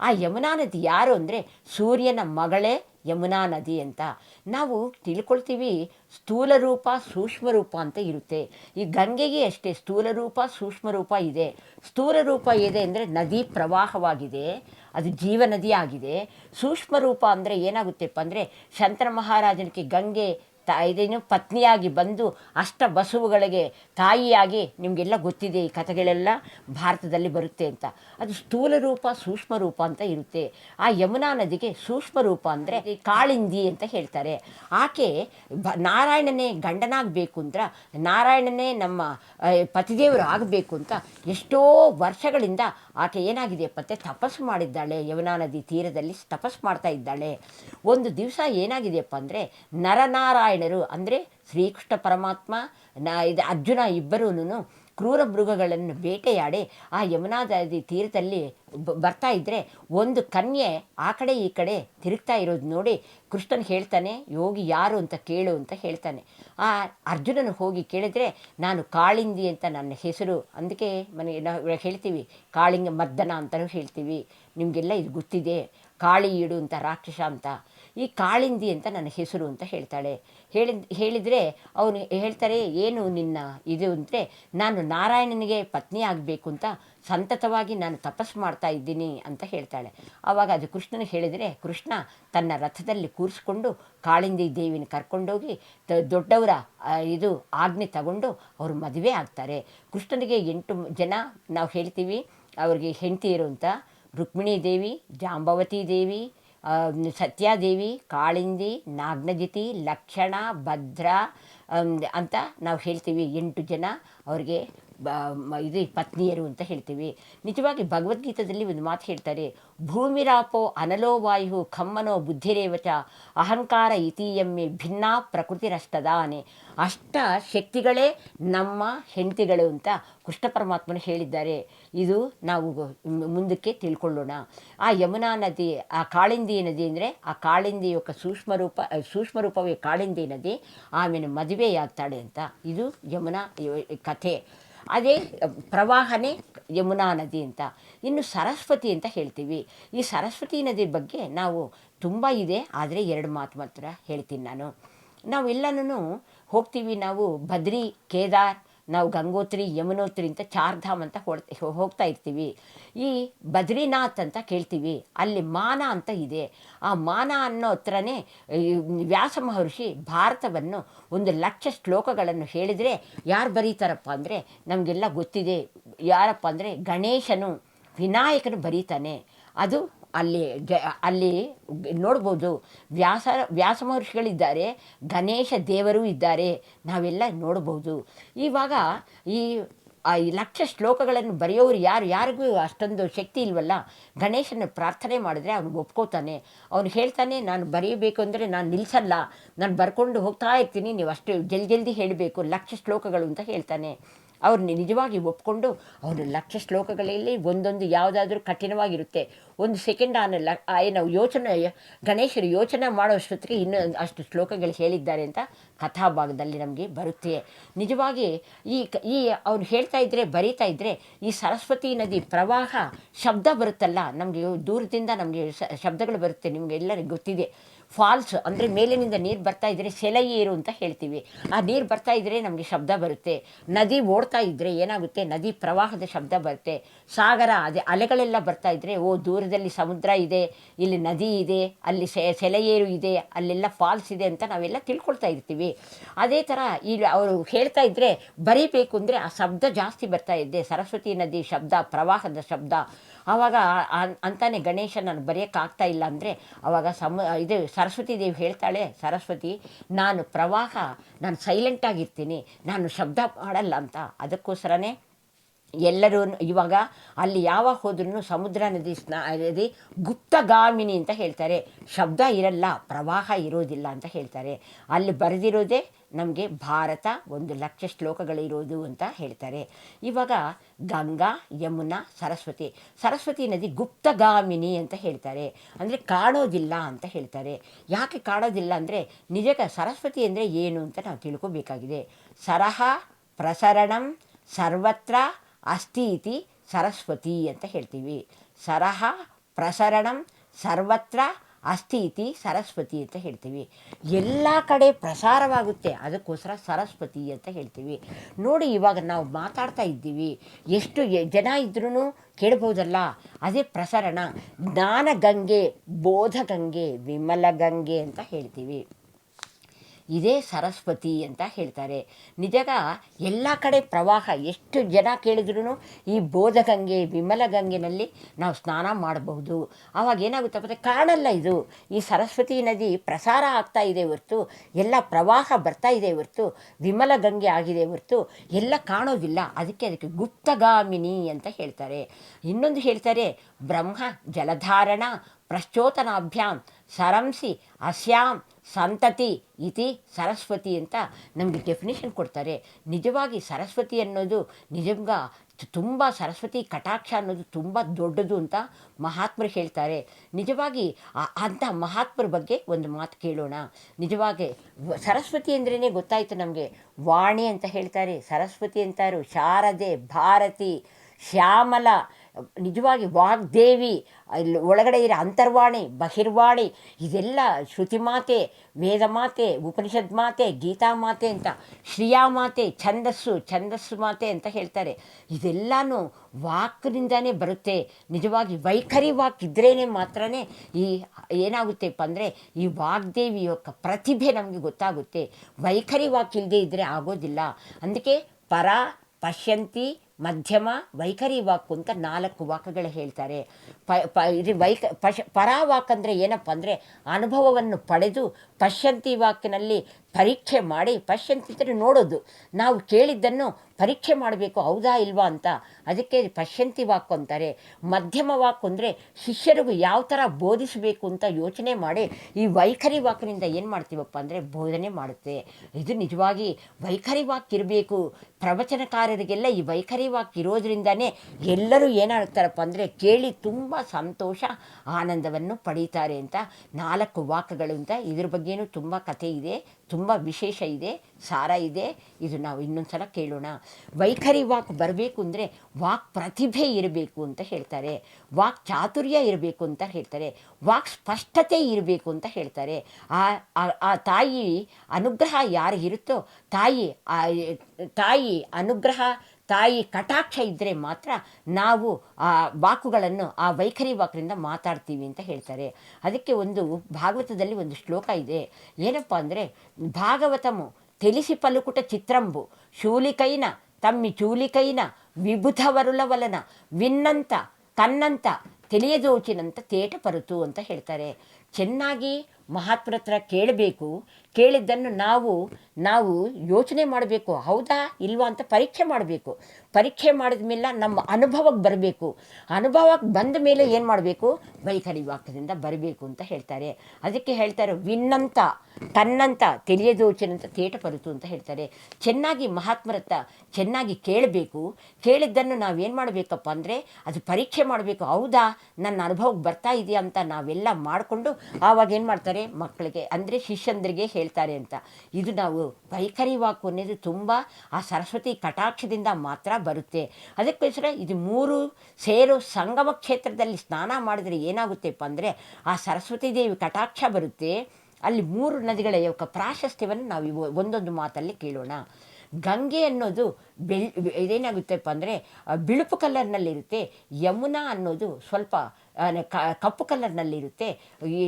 Speaker 1: ಆ ಯಮುನಾ ನದಿ ಯಾರು ಅಂದರೆ ಸೂರ್ಯನ ಮಗಳೇ ಯಮುನಾ ನದಿ ಅಂತ. ನಾವು ತಿಳ್ಕೊಳ್ತೀವಿ ಸ್ಥೂಲ ರೂಪ, ಸೂಕ್ಷ್ಮ ರೂಪ ಅಂತ ಇರುತ್ತೆ. ಈ ಗಂಗೆಗೆ ಅಷ್ಟೇ ಸ್ಥೂಲ ರೂಪ, ಸೂಕ್ಷ್ಮ ರೂಪ ಇದೆ. ಸ್ಥೂಲ ರೂಪ ಇದೆ ಅಂದರೆ ನದಿ ಪ್ರವಾಹವಾಗಿದೆ, ಅದು ಜೀವ ಆಗಿದೆ. ಸೂಕ್ಷ್ಮ ರೂಪ ಅಂದರೆ ಏನಾಗುತ್ತೆಪ್ಪ ಅಂದರೆ ಶಂತನ ಮಹಾರಾಜನಿಗೆ ಗಂಗೆ ತ ಇದೇನು ಪತ್ನಿಯಾಗಿ ಬಂದು ಅಷ್ಟ ಬಸವುಗಳಿಗೆ ತಾಯಿಯಾಗಿ ನಿಮಗೆಲ್ಲ ಗೊತ್ತಿದೆ ಈ ಕಥೆಗಳೆಲ್ಲ ಭಾರತದಲ್ಲಿ ಬರುತ್ತೆ ಅಂತ. ಅದು ಸ್ಥೂಲ ರೂಪ, ಸೂಕ್ಷ್ಮ ರೂಪ ಅಂತ ಇರುತ್ತೆ. ಆ ಯಮುನಾ ನದಿಗೆ ಸೂಕ್ಷ್ಮ ರೂಪ ಅಂದರೆ ಕಾಳಿಂದಿ ಅಂತ ಹೇಳ್ತಾರೆ. ಆಕೆ ಬ ನಾರಾಯಣನೇ ಗಂಡನಾಗಬೇಕು ಅಂದ್ರೆ ನಾರಾಯಣನೇ ನಮ್ಮ ಪತಿದೇವರು ಆಗಬೇಕು ಅಂತ ಎಷ್ಟೋ ವರ್ಷಗಳಿಂದ ಆಕೆ ಏನಾಗಿದೆಯಪ್ಪ ಅಂತ ತಪಸ್ಸು ಮಾಡಿದ್ದಾಳೆ. ಯಮುನಾ ನದಿ ತೀರದಲ್ಲಿ ತಪಸ್ಸು ಮಾಡ್ತಾ ಇದ್ದಾಳೆ. ಒಂದು ದಿವಸ ಏನಾಗಿದೆಯಪ್ಪ ಅಂದರೆ, ನರನಾರಾಯಣರು ಅಂದರೆ ಶ್ರೀಕೃಷ್ಣ ಪರಮಾತ್ಮ, ನ ಇದು ಅರ್ಜುನ ಇಬ್ಬರೂ ಕ್ರೂರ ಮೃಗಗಳನ್ನು ಬೇಟೆಯಾಡಿ ಆ ಯಮುನಾ ನದಿ ತೀರದಲ್ಲಿ ಬರ್ತಾ ಇದ್ದರೆ ಒಂದು ಕನ್ಯೆ ಆ ಕಡೆ ಈ ಕಡೆ ತಿರುಗ್ತಾ ಇರೋದು ನೋಡಿ ಕೃಷ್ಣನ್ ಹೇಳ್ತಾನೆ, ಯೋಗಿ ಯಾರು ಅಂತ ಕೇಳು ಅಂತ ಹೇಳ್ತಾನೆ. ಆ ಅರ್ಜುನನು ಹೋಗಿ ಕೇಳಿದ್ರೆ, ನಾನು ಕಾಳಿಂದಿ ಅಂತ ನನ್ನ ಹೆಸರು ಅದಕ್ಕೆ ಮನೆ ಹೇಳ್ತೀವಿ, ಕಾಳಿಂಗ ಮದ್ದನ ಅಂತಲೂ ಹೇಳ್ತೀವಿ, ನಿಮಗೆಲ್ಲ ಇದು ಗೊತ್ತಿದೆ, ಕಾಳಿ ಇಡು ಅಂತ ರಾಕ್ಷಸ ಅಂತ, ಈ ಕಾಳಿಂದಿ ಅಂತ ನನ್ನ ಹೆಸರು ಅಂತ ಹೇಳ್ತಾಳೆ. ಹೇಳಿ ಹೇಳಿದರೆ ಅವರು ಹೇಳ್ತಾರೆ, ಏನು ನಿನ್ನ ಇದು ಅಂದರೆ ನಾನು ನಾರಾಯಣನಿಗೆ ಪತ್ನಿ ಆಗಬೇಕು ಅಂತ ಸಂತತವಾಗಿ ನಾನು ತಪಸ್ಸು ಮಾಡ್ತಾ ಇದ್ದೀನಿ ಅಂತ ಹೇಳ್ತಾಳೆ. ಆವಾಗ ಅದು ಕೃಷ್ಣನಿಗೆ ಹೇಳಿದರೆ, ಕೃಷ್ಣ, ತನ್ನ ರಥದಲ್ಲಿ ಕೂರಿಸ್ಕೊಂಡು ಕಾಳಿಂದಿ ದೇವಿನ ಕರ್ಕೊಂಡೋಗಿ ದೊಡ್ಡವರ ಇದು ಆಜ್ಞೆ ತಗೊಂಡು ಅವರು ಮದುವೆ ಆಗ್ತಾರೆ. ಕೃಷ್ಣನಿಗೆ ಎಂಟು ಜನ ನಾವು ಹೇಳ್ತೀವಿ. ಅವ್ರಿಗೆ ಹೆಂಡತಿ ಅಂತ, ರುಕ್ಮಿಣಿ ದೇವಿ, ಜಾಂಬವತಿ ದೇವಿ ಸತ್ಯಾದೇವಿ ಕಾಳಿಂದಿ ನಾಗ್ನಜಿತಿ ಲಕ್ಷಣ ಭದ್ರ ಅಂತ ನಾವು ಹೇಳ್ತೀವಿ ಎಂಟು ಜನ ಅವ್ರಿಗೆ. ಇದು ಪತ್ನಿಯರು ಅಂತ ಹೇಳ್ತೀವಿ ನಿಜವಾಗಿ ಭಗವದ್ಗೀತದಲ್ಲಿ ಒಂದು ಮಾತು ಹೇಳ್ತಾರೆ ಭೂಮಿರಾಪೋ ಅನಲೋ ವಾಯು ಖಮ್ಮನೋ ಬುದ್ಧಿರೇವಚ ಅಹಂಕಾರ ಇತೀಯಮ್ಮೆ ಭಿನ್ನ ಪ್ರಕೃತಿರಷ್ಟದಾನೆ ಅಷ್ಟ ಶಕ್ತಿಗಳೇ ನಮ್ಮ ಹೆಂಡತಿಗಳು ಅಂತ ಕೃಷ್ಣ ಪರಮಾತ್ಮನು ಹೇಳಿದ್ದಾರೆ ಇದು ನಾವು ಗೊ- ಮುಂದಕ್ಕೆ ತಿಳ್ಕೊಳ್ಳೋಣ ಆ ಯಮುನಾ ನದಿ ಆ ಕಾಳಿಂದಿ ನದಿ ಅಂದರೆ ಆ ಕಾಳಿಂದಿ యొక్క ಸೂಕ್ಷ್ಮ ರೂಪ ಸೂಕ್ಷ್ಮ ರೂಪವೇ ಕಾಳಿಂದಿ ನದಿ ಆಮೇಲೆ ಮದುವೆಯಾಗ್ತಾಳೆ ಅಂತ ಇದು ಯಮುನಾ ಯ- ಕಥೆ ಅದೇ, ಪ್ರವಾಹನೇ ಯಮುನಾ ನದಿ ಅಂತ. ಇನ್ನು ಸರಸ್ವತಿ ಅಂತ ಹೇಳ್ತೀವಿ. ಈ ಸರಸ್ವತಿ ನದಿ ಬಗ್ಗೆ ನಾವು ತುಂಬ ಇದೆ, ಆದರೆ ಎರಡು ಮಾತು ಮಾತ್ರ ಹೇಳ್ತೀನಿ ನಾನು. ನಾವೆಲ್ಲನೂ ಹೋಗ್ತೀವಿ ನಾವು ಬದ್ರಿ ಕೇದಾರ್ ನಾವು ಗಂಗೋತ್ರಿ, ಯಮುನೋತ್ರಿ ಅಂತ ಚಾರ್ಧಾಮ್ ಅಂತ ಹೋಗ್ತಾ ಹೋಗ್ತಾ ಇರ್ತೀವಿ. ಈ ಬದ್ರಿನಾಥ್ ಅಂತ ಕೇಳ್ತೀವಿ. ಅಲ್ಲಿ ಮಾನ ಅಂತ ಇದೆ. ಆ ಮಾನ ಅನ್ನೋ ಹತ್ರನೇ ವ್ಯಾಸ ಮಹರ್ಷಿ ಭಾರತವನ್ನು ಒಂದು ಲಕ್ಷ ಶ್ಲೋಕಗಳನ್ನು ಹೇಳಿದರೆ ಯಾರು ಬರೀತಾರಪ್ಪ ಅಂದರೆ ನಮಗೆಲ್ಲ ಗೊತ್ತಿದೆ. ಯಾರಪ್ಪ ಅಂದರೆ ಗಣೇಶನು, ವಿನಾಯಕನು ಬರೀತಾನೆ. ಅದು ಅಲ್ಲಿ ಜ, ಅಲ್ಲಿ ನೋಡ್ಬೋದು. ವ್ಯಾಸ ವ್ಯಾಸ ಮಹರ್ಷಿಗಳಿದ್ದಾರೆ. ಗಣೇಶ ದೇವರು ಇದ್ದಾರೆ. ನಾವೆಲ್ಲ ನೋಡ್ಬೋದು. ಇವಾಗ ಈ ಈ ಲಕ್ಷ ಶ್ಲೋಕಗಳನ್ನು ಬರೆಯೋರು ಯಾರು, ಯಾರಿಗೂ ಅಷ್ಟೊಂದು ಶಕ್ತಿ ಇಲ್ವಲ್ಲ? ಗಣೇಶನ ಪ್ರಾರ್ಥನೆ ಮಾಡಿದ್ರೆ ಅವನು ಒಪ್ಕೋತಾನೆ. ಅವನು ಹೇಳ್ತಾನೆ, ನಾನು ಬರೆಯಬೇಕು ಅಂದರೆ ನಾನು ನಿಲ್ಲಿಸಲ್ಲ ನಾನು ಬರ್ಕೊಂಡು ಹೋಗ್ತಾ ಇರ್ತೀನಿ. ನೀವು ಅಷ್ಟು ಜಲ್ದಿ ಜಲ್ದಿ ಹೇಳಬೇಕು. ಲಕ್ಷ ಶ್ಲೋಕಗಳು ಅಂತ ಹೇಳ್ತಾನೆ. ಅವ್ರು ನಿಜವಾಗಿ ಒಪ್ಕೊಂಡು ಅವನು ಲಕ್ಷ ಶ್ಲೋಕಗಳಲ್ಲಿ ಒಂದೊಂದು ಯಾವುದಾದ್ರೂ ಕಠಿಣವಾಗಿರುತ್ತೆ. ಒಂದು ಸೆಕೆಂಡ್ ಆನ ಲ, ಆ, ಏನು ಯೋಚನೆ, ಗಣೇಶರು ಯೋಚನೆ ಮಾಡೋಷ್ಟೊತ್ತಿಗೆ ಇನ್ನೂ ಅಷ್ಟು ಶ್ಲೋಕಗಳು ಹೇಳಿದ್ದಾರೆ ಅಂತ ಕಥಾಭಾಗದಲ್ಲಿ ನಮಗೆ ಬರುತ್ತೆ. ನಿಜವಾಗಿ ಈ ಈ ಅವ್ನು ಹೇಳ್ತಾ ಇದ್ದರೆ ಬರೀತಾ ಇದ್ದರೆ ಈ ಸರಸ್ವತಿ ನದಿ ಪ್ರವಾಹ ಶಬ್ದ ಬರುತ್ತಲ್ಲ, ನಮಗೆ ದೂರದಿಂದ ನಮಗೆ ಶಬ್ದಗಳು ಬರುತ್ತೆ, ನಿಮಗೆ ಎಲ್ಲರಿಗೂ ಗೊತ್ತಿದೆ. ಫಾಲ್ಸ್ ಅಂದರೆ ಮೇಲಿನಿಂದ ನೀರು ಬರ್ತಾ ಇದ್ದರೆ ಸೆಲೆಯೇರು ಅಂತ ಹೇಳ್ತೀವಿ. ಆ ನೀರು ಬರ್ತಾ ಇದ್ದರೆ ನಮಗೆ ಶಬ್ದ ಬರುತ್ತೆ. ನದಿ ಓಡ್ತಾ ಇದ್ದರೆ ಏನಾಗುತ್ತೆ? ನದಿ ಪ್ರವಾಹದ ಶಬ್ದ ಬರುತ್ತೆ. ಸಾಗರ, ಅದೇ ಅಲೆಗಳೆಲ್ಲ ಬರ್ತಾ ಇದ್ದರೆ ಓ, ದೂರದಲ್ಲಿ ಸಮುದ್ರ ಇದೆ, ಇಲ್ಲಿ ನದಿ ಇದೆ, ಅಲ್ಲಿ ಸೆ ಸೆಲೆಯೇರು ಇದೆ, ಅಲ್ಲೆಲ್ಲ ಫಾಲ್ಸ್ ಇದೆ ಅಂತ ನಾವೆಲ್ಲ ತಿಳ್ಕೊಳ್ತಾ ಇರ್ತೀವಿ. ಅದೇ ಥರ ಇಲ್ಲಿ ಅವರು ಹೇಳ್ತಾ ಇದ್ದರೆ ಬರೀಬೇಕು ಅಂದರೆ ಆ ಶಬ್ದ ಜಾಸ್ತಿ ಬರ್ತಾ ಇದೆ. ಸರಸ್ವತಿ ನದಿ ಶಬ್ದ, ಪ್ರವಾಹದ ಶಬ್ದ. ಆವಾಗ ಅಂತಾನೆ ಗಣೇಶ ನಾನು ಬರೆಯೋಕ್ಕಾಗ್ತಾ ಇಲ್ಲ ಅಂದರೆ ಆವಾಗ ಸಮ, ಇದು ಸರಸ್ವತಿ ದೇವಿ ಹೇಳ್ತಾಳೆ ಸರಸ್ವತಿ ನಾನು ಪ್ರವಾಹ ನಾನು ಸೈಲೆಂಟಾಗಿರ್ತೀನಿ ನಾನು ಶಬ್ದ ಮಾಡಲ್ಲ ಅಂತ. ಅದಕ್ಕೋಸ್ಕರನೇ ಎಲ್ಲರೂ ಇವಾಗ ಅಲ್ಲಿ ಯಾವಾಗ ಹೋದ್ರೂ ಸಮುದ್ರ ನದಿ ಸ್ನಾ, ನದಿ ಗುಪ್ತಗಾಮಿನಿ ಅಂತ ಹೇಳ್ತಾರೆ. ಶಬ್ದ ಇರಲ್ಲ, ಪ್ರವಾಹ ಇರೋದಿಲ್ಲ ಅಂತ ಹೇಳ್ತಾರೆ. ಅಲ್ಲಿ ಬರೆದಿರೋದೇ ನಮಗೆ ಭಾರತ ಒಂದು ಲಕ್ಷ ಶ್ಲೋಕಗಳಿರೋದು ಅಂತ ಹೇಳ್ತಾರೆ. ಇವಾಗ ಗಂಗಾ, ಯಮುನಾ, ಸರಸ್ವತಿ ಸರಸ್ವತಿ ನದಿ ಗುಪ್ತಗಾಮಿನಿ ಅಂತ ಹೇಳ್ತಾರೆ. ಅಂದರೆ ಕಾಣೋದಿಲ್ಲ ಅಂತ ಹೇಳ್ತಾರೆ. ಯಾಕೆ ಕಾಣೋದಿಲ್ಲ ಅಂದರೆ ನಿಜಕ್ಕೆ ಸರಸ್ವತಿ ಅಂದರೆ ಏನು ಅಂತ ನಾವು ತಿಳ್ಕೊಬೇಕಾಗಿದೆ. ಸರಹ ಪ್ರಸರಣಂ ಸರ್ವತ್ರ ಅಸ್ತಿ ಇತಿ ಸರಸ್ವತಿ ಅಂತ ಹೇಳ್ತೀವಿ. ಸರಹ ಪ್ರಸರಣಂ ಸರ್ವತ್ರ ಅಸ್ತಿ ಇತಿ ಸರಸ್ವತಿ ಅಂತ ಹೇಳ್ತೀವಿ. ಎಲ್ಲ ಕಡೆ ಪ್ರಸಾರವಾಗುತ್ತೆ. ಅದಕ್ಕೋಸ್ಕರ ಸರಸ್ವತಿ ಅಂತ ಹೇಳ್ತೀವಿ. ನೋಡಿ ಇವಾಗ ನಾವು ಮಾತಾಡ್ತಾ ಇದ್ದೀವಿ. ಎಷ್ಟು ಜನ ಇದ್ರೂ ಕೇಳ್ಬೋದಲ್ಲ? ಅದೇ ಪ್ರಸರಣ. ಜ್ಞಾನ ಗಂಗೆ ಬೋಧ ಗಂಗೆ ವಿಮಲ ಗಂಗೆ ಅಂತ ಹೇಳ್ತೀವಿ. ಇದೇ ಸರಸ್ವತಿ ಅಂತ ಹೇಳ್ತಾರೆ. ನಿಜಗ ಎಲ್ಲ ಕಡೆ ಪ್ರವಾಹ ಎಷ್ಟು ಜನ ಕೇಳಿದ್ರೂ ಈ ಬೋಧಗಂಗೆ ವಿಮಲ ಗಂಗೆನಲ್ಲಿ ನಾವು ಸ್ನಾನ ಮಾಡಬಹುದು. ಆವಾಗ ಏನಾಗುತ್ತಪ್ಪ ಅಂದರೆ ಕಾಣಲ್ಲ ಇದು. ಈ ಸರಸ್ವತಿ ನದಿ ಪ್ರಸಾರ ಆಗ್ತಾ ಇದೆ ಹೊರ್ತು, ಎಲ್ಲ ಪ್ರವಾಹ ಬರ್ತಾ ಇದೆ ಹೊರ್ತು ವಿಮಲ ಗಂಗೆ ಆಗಿದೆ ಹೊರ್ತು, ಎಲ್ಲ ಕಾಣೋದಿಲ್ಲ. ಅದಕ್ಕೆ ಅದಕ್ಕೆ ಗುಪ್ತಗಾಮಿನಿ ಅಂತ ಹೇಳ್ತಾರೆ. ಇನ್ನೊಂದು ಹೇಳ್ತಾರೆ, ಬ್ರಹ್ಮ ಜಲಧಾರಣ ಪ್ರಶ್ಚೋತನಾಭ್ಯಾಂ ಸರಂಸಿ ಅಸ್ಯಾಂ, ಸಂತತಿ ಇತಿ ಸರಸ್ವತಿ ಅಂತ ನಮಗೆ ಡೆಫಿನೇಷನ್ ಕೊಡ್ತಾರೆ. ನಿಜವಾಗಿ ಸರಸ್ವತಿ ಅನ್ನೋದು ನಿಜಂಗ ತುಂಬ ಸರಸ್ವತಿ ಕಟಾಕ್ಷ ಅನ್ನೋದು ತುಂಬ ದೊಡ್ಡದು ಅಂತ ಮಹಾತ್ಮರು ಹೇಳ್ತಾರೆ. ನಿಜವಾಗಿ ಅಂಥ ಮಹಾತ್ಮರ ಬಗ್ಗೆ ಒಂದು ಮಾತು ಕೇಳೋಣ. ನಿಜವಾಗಿ ಸರಸ್ವತಿ ಅಂದ್ರೇ ಗೊತ್ತಾಯಿತು ನಮಗೆ. ವಾಣಿ ಅಂತ ಹೇಳ್ತಾರೆ. ಸರಸ್ವತಿ ಅಂತಾರು. ಶಾರದೆ ಭಾರತಿ. ಶ್ಯಾಮಲ. ನಿಜವಾಗಿ ವಾಗ್ದೇವಿ, ಅಲ್ಲಿ ಒಳಗಡೆ ಇರೋ ಅಂತರ್ವಾಣಿ, ಬಹಿರ್ವಾಣಿ, ಇದೆಲ್ಲ ಶ್ರುತಿ ಮಾತೆ, ವೇದ ವೇದಮಾತೆ ಉಪನಿಷದ್ ಮಾತೆ, ಗೀತಾ ಮಾತೆ ಅಂತ, ಶ್ರೀಯಾ ಮಾತೆ, ಛಂದಸ್ಸು ಛಂದಸ್ಸು ಮಾತೆ ಅಂತ ಹೇಳ್ತಾರೆ. ಇದೆಲ್ಲನೂ ವಾಕ್ನಿಂದಾನೇ ಬರುತ್ತೆ. ನಿಜವಾಗಿ ವೈಖರಿ ವಾಕ್ ಇದ್ರೇ ಮಾತ್ರ ಈ ಏನಾಗುತ್ತೆಪ್ಪ ಅಂದರೆ ಈ ವಾಗ್ದೇವಿ ಕ- ಪ್ರತಿಭೆ ನಮಗೆ ಗೊತ್ತಾಗುತ್ತೆ. ವೈಖರಿ ವಾಕ್ ಇಲ್ಲದೆ ಇದ್ದರೆ ಆಗೋದಿಲ್ಲ. ಅದಕ್ಕೆ ಪರ ಪಶ್ಯಂತಿ ಮಧ್ಯಮ ವೈಖರಿ ವಾಕು ಅಂತ ನಾಲ್ಕು ವಾಕ್ಯಗಳು ಹೇಳ್ತಾರೆ. ಪ ಪ, ಇದು ವೈಕ, ಪಶ, ಪರಾವಾಕ್ ಅಂದರೆ ಏನಪ್ಪ ಅಂದರೆ ಅನುಭವವನ್ನು ಪಡೆದು ಪಶ್ಯಂತಿ ವಾಕಿನಲ್ಲಿ ಪರೀಕ್ಷೆ ಮಾಡಿ ಪಶ್ಯಂತಿ ಅಂದರೆ ನೋಡೋದು. ನಾವು ಕೇಳಿದ್ದನ್ನು ಪರೀಕ್ಷೆ ಮಾಡಬೇಕು, ಹೌದಾ ಇಲ್ವಾ ಅಂತ. ಅದಕ್ಕೆ ಪಶ್ಯಂತಿ ವಾಕು ಅಂತಾರೆ. ಮಧ್ಯಮ ವಾಕು ಅಂದರೆ ಶಿಷ್ಯರಿಗೂ ಯಾವ ಥರ ಬೋಧಿಸಬೇಕು ಅಂತ ಯೋಚನೆ ಮಾಡಿ ಈ ವೈಖರಿ ವಾಕಿನಿಂದ ಏನು ಮಾಡ್ತೀವಪ್ಪ ಅಂದರೆ ಬೋಧನೆ ಮಾಡುತ್ತೆ. ಇದು ನಿಜವಾಗಿ ವೈಖರಿ ವಾಕ್ ಇರಬೇಕು. ಪ್ರವಚನಕಾರರಿಗೆಲ್ಲ ಈ ವೈಖರಿ ವಾಕ್ ಇರೋದ್ರಿಂದನೇ ಎಲ್ಲರೂ ಏನಾಗ್ತಾರಪ್ಪ ಅಂದರೆ ಕೇಳಿ ತುಂಬ ಸಂತೋಷ ಆನಂದವನ್ನು ಪಡೀತಾರೆ ಅಂತ ನಾಲ್ಕು ವಾಕ್ಯಗಳು ಅಂತ ಇದ್ರ ಬಗ್ಗೆನೂ ತುಂಬ ಕಥೆ ಇದೆ. ತುಂಬ ವಿಶೇಷ ಇದೆ, ಸಾರ ಇದೆ. ಇದು ನಾವು ಇನ್ನೊಂದು ಸಲ ಕೇಳೋಣ. ವೈಖರಿ ವಾಕ್ ಬರಬೇಕು ಅಂದರೆ ವಾಕ್ ಪ್ರತಿಭೆ ಇರಬೇಕು ಅಂತ ಹೇಳ್ತಾರೆ. ವಾಕ್ ಚಾತುರ್ಯ ಇರಬೇಕು ಅಂತ ಹೇಳ್ತಾರೆ. ವಾಕ್ ಸ್ಪಷ್ಟತೆ ಇರಬೇಕು ಅಂತ ಹೇಳ್ತಾರೆ. ಆ, ಆ- ತಾಯಿ ಅನುಗ್ರಹ ಯಾರು ಇರುತ್ತೋ, ತಾಯಿ ತಾಯಿ ಅನುಗ್ರಹ, ತಾಯಿ ಕಟಾಕ್ಷ ಇದ್ದರೆ ಮಾತ್ರ ನಾವು ಆ ವಾಕುಗಳನ್ನು, ಆ ವೈಖರಿ ವಾಕ್ರಿಂದ ಮಾತಾಡ್ತೀವಿ ಅಂತ ಹೇಳ್ತಾರೆ. ಅದಕ್ಕೆ ಒಂದು ಭಾಗವತದಲ್ಲಿ ಒಂದು ಶ್ಲೋಕ ಇದೆ. ಏನಪ್ಪ ಅಂದರೆ ಭಾಗವತಮು తెలిసి పలుకుట చిత్రంబు శూలికైన తమ్మి చూలికైన విబుధ వరుల వలన విన్నంత కన్నంత ತಿಳಿಯದೋಚಿನಂತ ತೇಟ ಪರುತು ಅಂತ ಹೇಳ್ತಾರೆ ಚೆನ್ನಾಗಿ ಮಹಾತ್ಮರ ಹತ್ರ ಕೇಳಬೇಕು, ಕೇಳಿದ್ದನ್ನು ನಾವು ನಾವು ಯೋಚನೆ ಮಾಡಬೇಕು, ಹೌದಾ ಇಲ್ವಾ ಅಂತ ಪರೀಕ್ಷೆ ಮಾಡಬೇಕು. ಪರೀಕ್ಷೆ ಮಾಡಿದ ಮೇಲೆ ನಮ್ಮ ಅನುಭವಕ್ಕೆ ಬರಬೇಕು. ಅನುಭವಕ್ಕೆ ಬಂದ ಮೇಲೆ ಏನು ಮಾಡಬೇಕು? ವೈಖರಿ ವಾಕ್ಯದಿಂದ ಬರಬೇಕು ಅಂತ ಹೇಳ್ತಾರೆ. ಅದಕ್ಕೆ ಹೇಳ್ತಾರೆ, ವಿನ್ನಂತ, ತನ್ನಂತ ತಿಳಿಯದೋಚನಂತ ತೇಟ ಪರುತು ಅಂತ ಹೇಳ್ತಾರೆ. ಚೆನ್ನಾಗಿ ಮಹಾತ್ಮರ ಹತ್ರ ಚೆನ್ನಾಗಿ ಕೇಳಬೇಕು. ಕೇಳಿದ್ದನ್ನು ನಾವೇನು ಮಾಡಬೇಕಪ್ಪ ಅಂದರೆ, ಅದು ಪರೀಕ್ಷೆ ಮಾಡಬೇಕು. ಹೌದಾ, ನನ್ನ ಅನುಭವಕ್ಕೆ ಬರ್ತಾ ಇದೆಯಾ ಅಂತ ನಾವೆಲ್ಲ ಮಾಡಿಕೊಂಡು ಆವಾಗ ಏನು ಮಾಡ್ತಾರೆ? ಮಕ್ಕಳಿಗೆ ಅಂದರೆ ಶಿಷ್ಯಂದ್ರಿಗೆ ಹೇಳ್ತಾರೆ ಅಂತ ಇದು ನಾವು ವೈಖರಿ ವಾಕು ಅನ್ನೋದು ತುಂಬ ಆ ಸರಸ್ವತಿ ಕಟಾಕ್ಷದಿಂದ ಮಾತ್ರ ಬರುತ್ತೆ ಅದಕ್ಕೋಸ್ಕರ ಇದು ಮೂರು ಸೇರೋ ಸಂಗಮ ಕ್ಷೇತ್ರದಲ್ಲಿ ಸ್ನಾನ ಮಾಡಿದರೆ ಏನಾಗುತ್ತೆಪ್ಪ ಅಂದರೆ ಆ ಸರಸ್ವತಿ ದೇವಿ ಕಟಾಕ್ಷ ಬರುತ್ತೆ ಅಲ್ಲಿ ಮೂರು ನದಿಗಳ యొక్క ಪ್ರಾಶಸ್ತ್ಯವನ್ನು ನಾವು ಇವ- ಒಂದೊಂದು ಮಾತಲ್ಲಿ ಕೇಳೋಣ ಗಂಗೆ ಅನ್ನೋದು ಬೆಳ್ ಇದೇನಾಗುತ್ತಪ್ಪ ಅಂದರೆ ಬಿಳುಪು ಕಲರ್ನಲ್ಲಿರುತ್ತೆ ಯಮುನಾ ಅನ್ನೋದು ಸ್ವಲ್ಪ ಆ, ಕ- ಕಪ್ಪು ಕಲರ್ನಲ್ಲಿರುತ್ತೆ ಈ,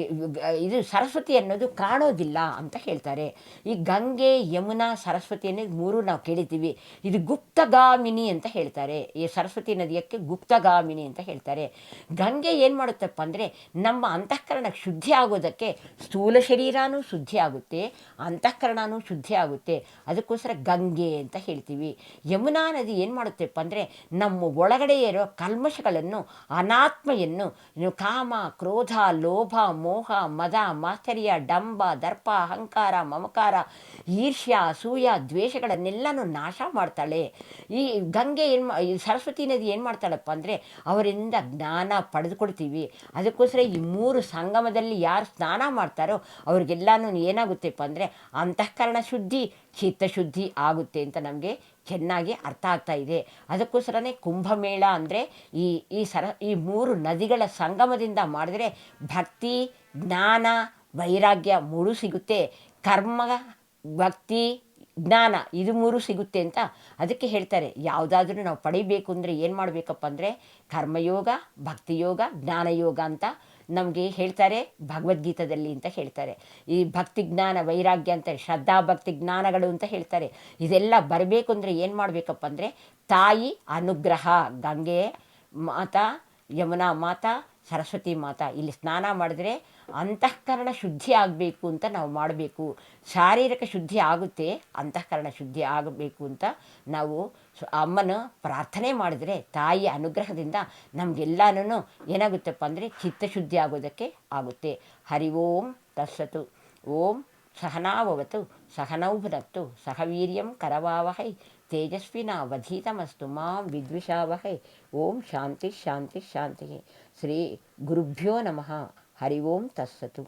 Speaker 1: ಇದು ಸರಸ್ವತಿ ಅನ್ನೋದು ಕಾಣೋದಿಲ್ಲ ಅಂತ ಹೇಳ್ತಾರೆ. ಈ ಗಂಗೆ, ಯಮುನಾ, ಸರಸ್ವತಿ ಅನ್ನೋದು ಮೂರು ನಾವು ಕೇಳಿದ್ದೀವಿ. ಇದು ಗುಪ್ತಗಾಮಿನಿ ಅಂತ ಹೇಳ್ತಾರೆ. ಈ ಸರಸ್ವತಿ ನದಿಯಕ್ಕೆ ಗುಪ್ತಗಾಮಿನಿ ಅಂತ ಹೇಳ್ತಾರೆ. ಗಂಗೆ ಏನು ಮಾಡುತ್ತಪ್ಪ ಅಂದರೆ ನಮ್ಮ ಅಂತಃಕರಣ ಶುದ್ಧಿ ಆಗೋದಕ್ಕೆ ಸ್ಥೂಲ ಶರೀರನೂ ಶುದ್ಧಿ ಆಗುತ್ತೆ, ಅಂತಃಕರಣನೂ ಶುದ್ಧಿ ಆಗುತ್ತೆ. ಅದಕ್ಕೋಸ್ಕರ ಗಂಗೆ ಅಂತ ಹೇಳ್ತೀವಿ. ಯಮುನಾ ನದಿ ಏನು ಮಾಡುತ್ತಪ್ಪ ಅಂದರೆ ನಮ್ಮ ಒಳಗಡೆ ಇರೋ ಕಲ್ಮಶಗಳನ್ನು, ಅನಾತ್ಮೆಯನ್ನು ಇನ್ನು ಕಾಮ ಕ್ರೋಧ, ಲೋಭ, ಮೋಹ, ಮದ, ಮಾತ್ಸರ್ಯ, ಡಂಬ, ದರ್ಪ, ಅಹಂಕಾರ, ಮಮಕಾರ, ಈರ್ಷ್ಯ, ಅಸೂಯ, ದ್ವೇಷಗಳನ್ನೆಲ್ಲನೂ ನಾಶ ಮಾಡ್ತಾಳೆ. ಈ ಗಂಗೆ ಏನು ಸರಸ್ವತಿ ನದಿ ಏನು ಮಾಡ್ತಾಳಪ್ಪ ಅಂದರೆ ಅವರಿಂದ ಜ್ಞಾನ ಪಡೆದುಕೊಳ್ತೀವಿ. ಅದಕ್ಕೋಸ್ಕರ ಈ ಮೂರು ಸಂಗಮದಲ್ಲಿ ಯಾರು ಸ್ನಾನ ಮಾಡ್ತಾರೋ ಅವ್ರಿಗೆಲ್ಲನೂ ಏನಾಗುತ್ತೆಪ್ಪ ಅಂದರೆ ಅಂತಃಕರಣ ಶುದ್ಧಿ ಚಿತ್ತಶುದ್ಧಿ ಆಗುತ್ತೆ ಅಂತ ನಮಗೆ ಚೆನ್ನಾಗಿ ಅರ್ಥ ಆಗ್ತಾ ಇದೆ. ಅದಕ್ಕೋಸ್ಕರನೇ ಕುಂಭಮೇಳ ಅಂದರೆ ಈ ಈ ಸರ, ಈ ಮೂರು ನದಿಗಳ ಸಂಗಮದಿಂದ ಮಾಡಿದರೆ ಭಕ್ತಿ, ಜ್ಞಾನ, ವೈರಾಗ್ಯ ಮೂರು ಸಿಗುತ್ತೆ. ಕರ್ಮ, ಭಕ್ತಿ, ಜ್ಞಾನ ಇದು ಮೂರು ಸಿಗುತ್ತೆ ಅಂತ ಅದಕ್ಕೆ ಹೇಳ್ತಾರೆ. ಯಾವುದಾದ್ರೂ ನಾವು ಪಡಿಬೇಕು ಅಂದರೆ ಏನು ಮಾಡಬೇಕಪ್ಪ ಅಂದರೆ ಕರ್ಮಯೋಗ, ಭಕ್ತಿಯೋಗ, ಜ್ಞಾನಯೋಗ ಅಂತ ನಮಗೆ ಹೇಳ್ತಾರೆ ಭಗವದ್ಗೀತದಲ್ಲಿ ಅಂತ ಹೇಳ್ತಾರೆ. ಈ ಭಕ್ತಿ ಜ್ಞಾನ ವೈರಾಗ್ಯ ಅಂತ ಶ್ರದ್ಧಾ ಭಕ್ತಿ ಜ್ಞಾನಗಳು ಅಂತ ಹೇಳ್ತಾರೆ. ಇದೆಲ್ಲ ಬರಬೇಕು ಅಂದರೆ ಏನು ಮಾಡಬೇಕಪ್ಪ ಅಂದರೆ ತಾಯಿ ಅನುಗ್ರಹ, ಗಂಗೆ ಮಾತಾ, ಯಮುನಾ ಮಾತಾ ಸರಸ್ವತಿ ಮಾತಾ, ಇಲ್ಲಿ ಸ್ನಾನ ಮಾಡಿದ್ರೆ ಅಂತಃಕರಣ ಶುದ್ಧಿ ಆಗಬೇಕು ಅಂತ ನಾವು ಮಾಡಬೇಕು. ಶಾರೀರಿಕ ಶುದ್ಧಿ ಆಗುತ್ತೆ, ಅಂತಃಕರಣ ಶುದ್ಧಿ ಆಗಬೇಕು ಅಂತ ನಾವು ಅಮ್ಮನ ಪ್ರಾರ್ಥನೆ ಮಾಡಿದರೆ, ತಾಯಿಯ ಅನುಗ್ರಹದಿಂದ ನಮಗೆಲ್ಲನೂ ಏನಾಗುತ್ತಪ್ಪ ಅಂದರೆ ಚಿತ್ತಶುದ್ಧಿ ಆಗೋದಕ್ಕೆ ಆಗುತ್ತೆ. ಹರಿ ಓಂ ತಸ್ಸತು ಓಂ ಸಹನಾವವತು ಸಹನೌಭುನತ್ತು ಸಹವೀರ್ಯಂ ಕರವಾವಹೈ ತೇಜಸ್ವಿನ ವಧೀತಮಸ್ತು ಮಾಂ ವಿದ್ವಿಷಾವಹೈ. ಓಂ ಶಾಂತಿ ಶಾಂತಿ ಶಾಂತಿ శ్రీ గురుభ్యో నమ. హరి ఓం తస్సతు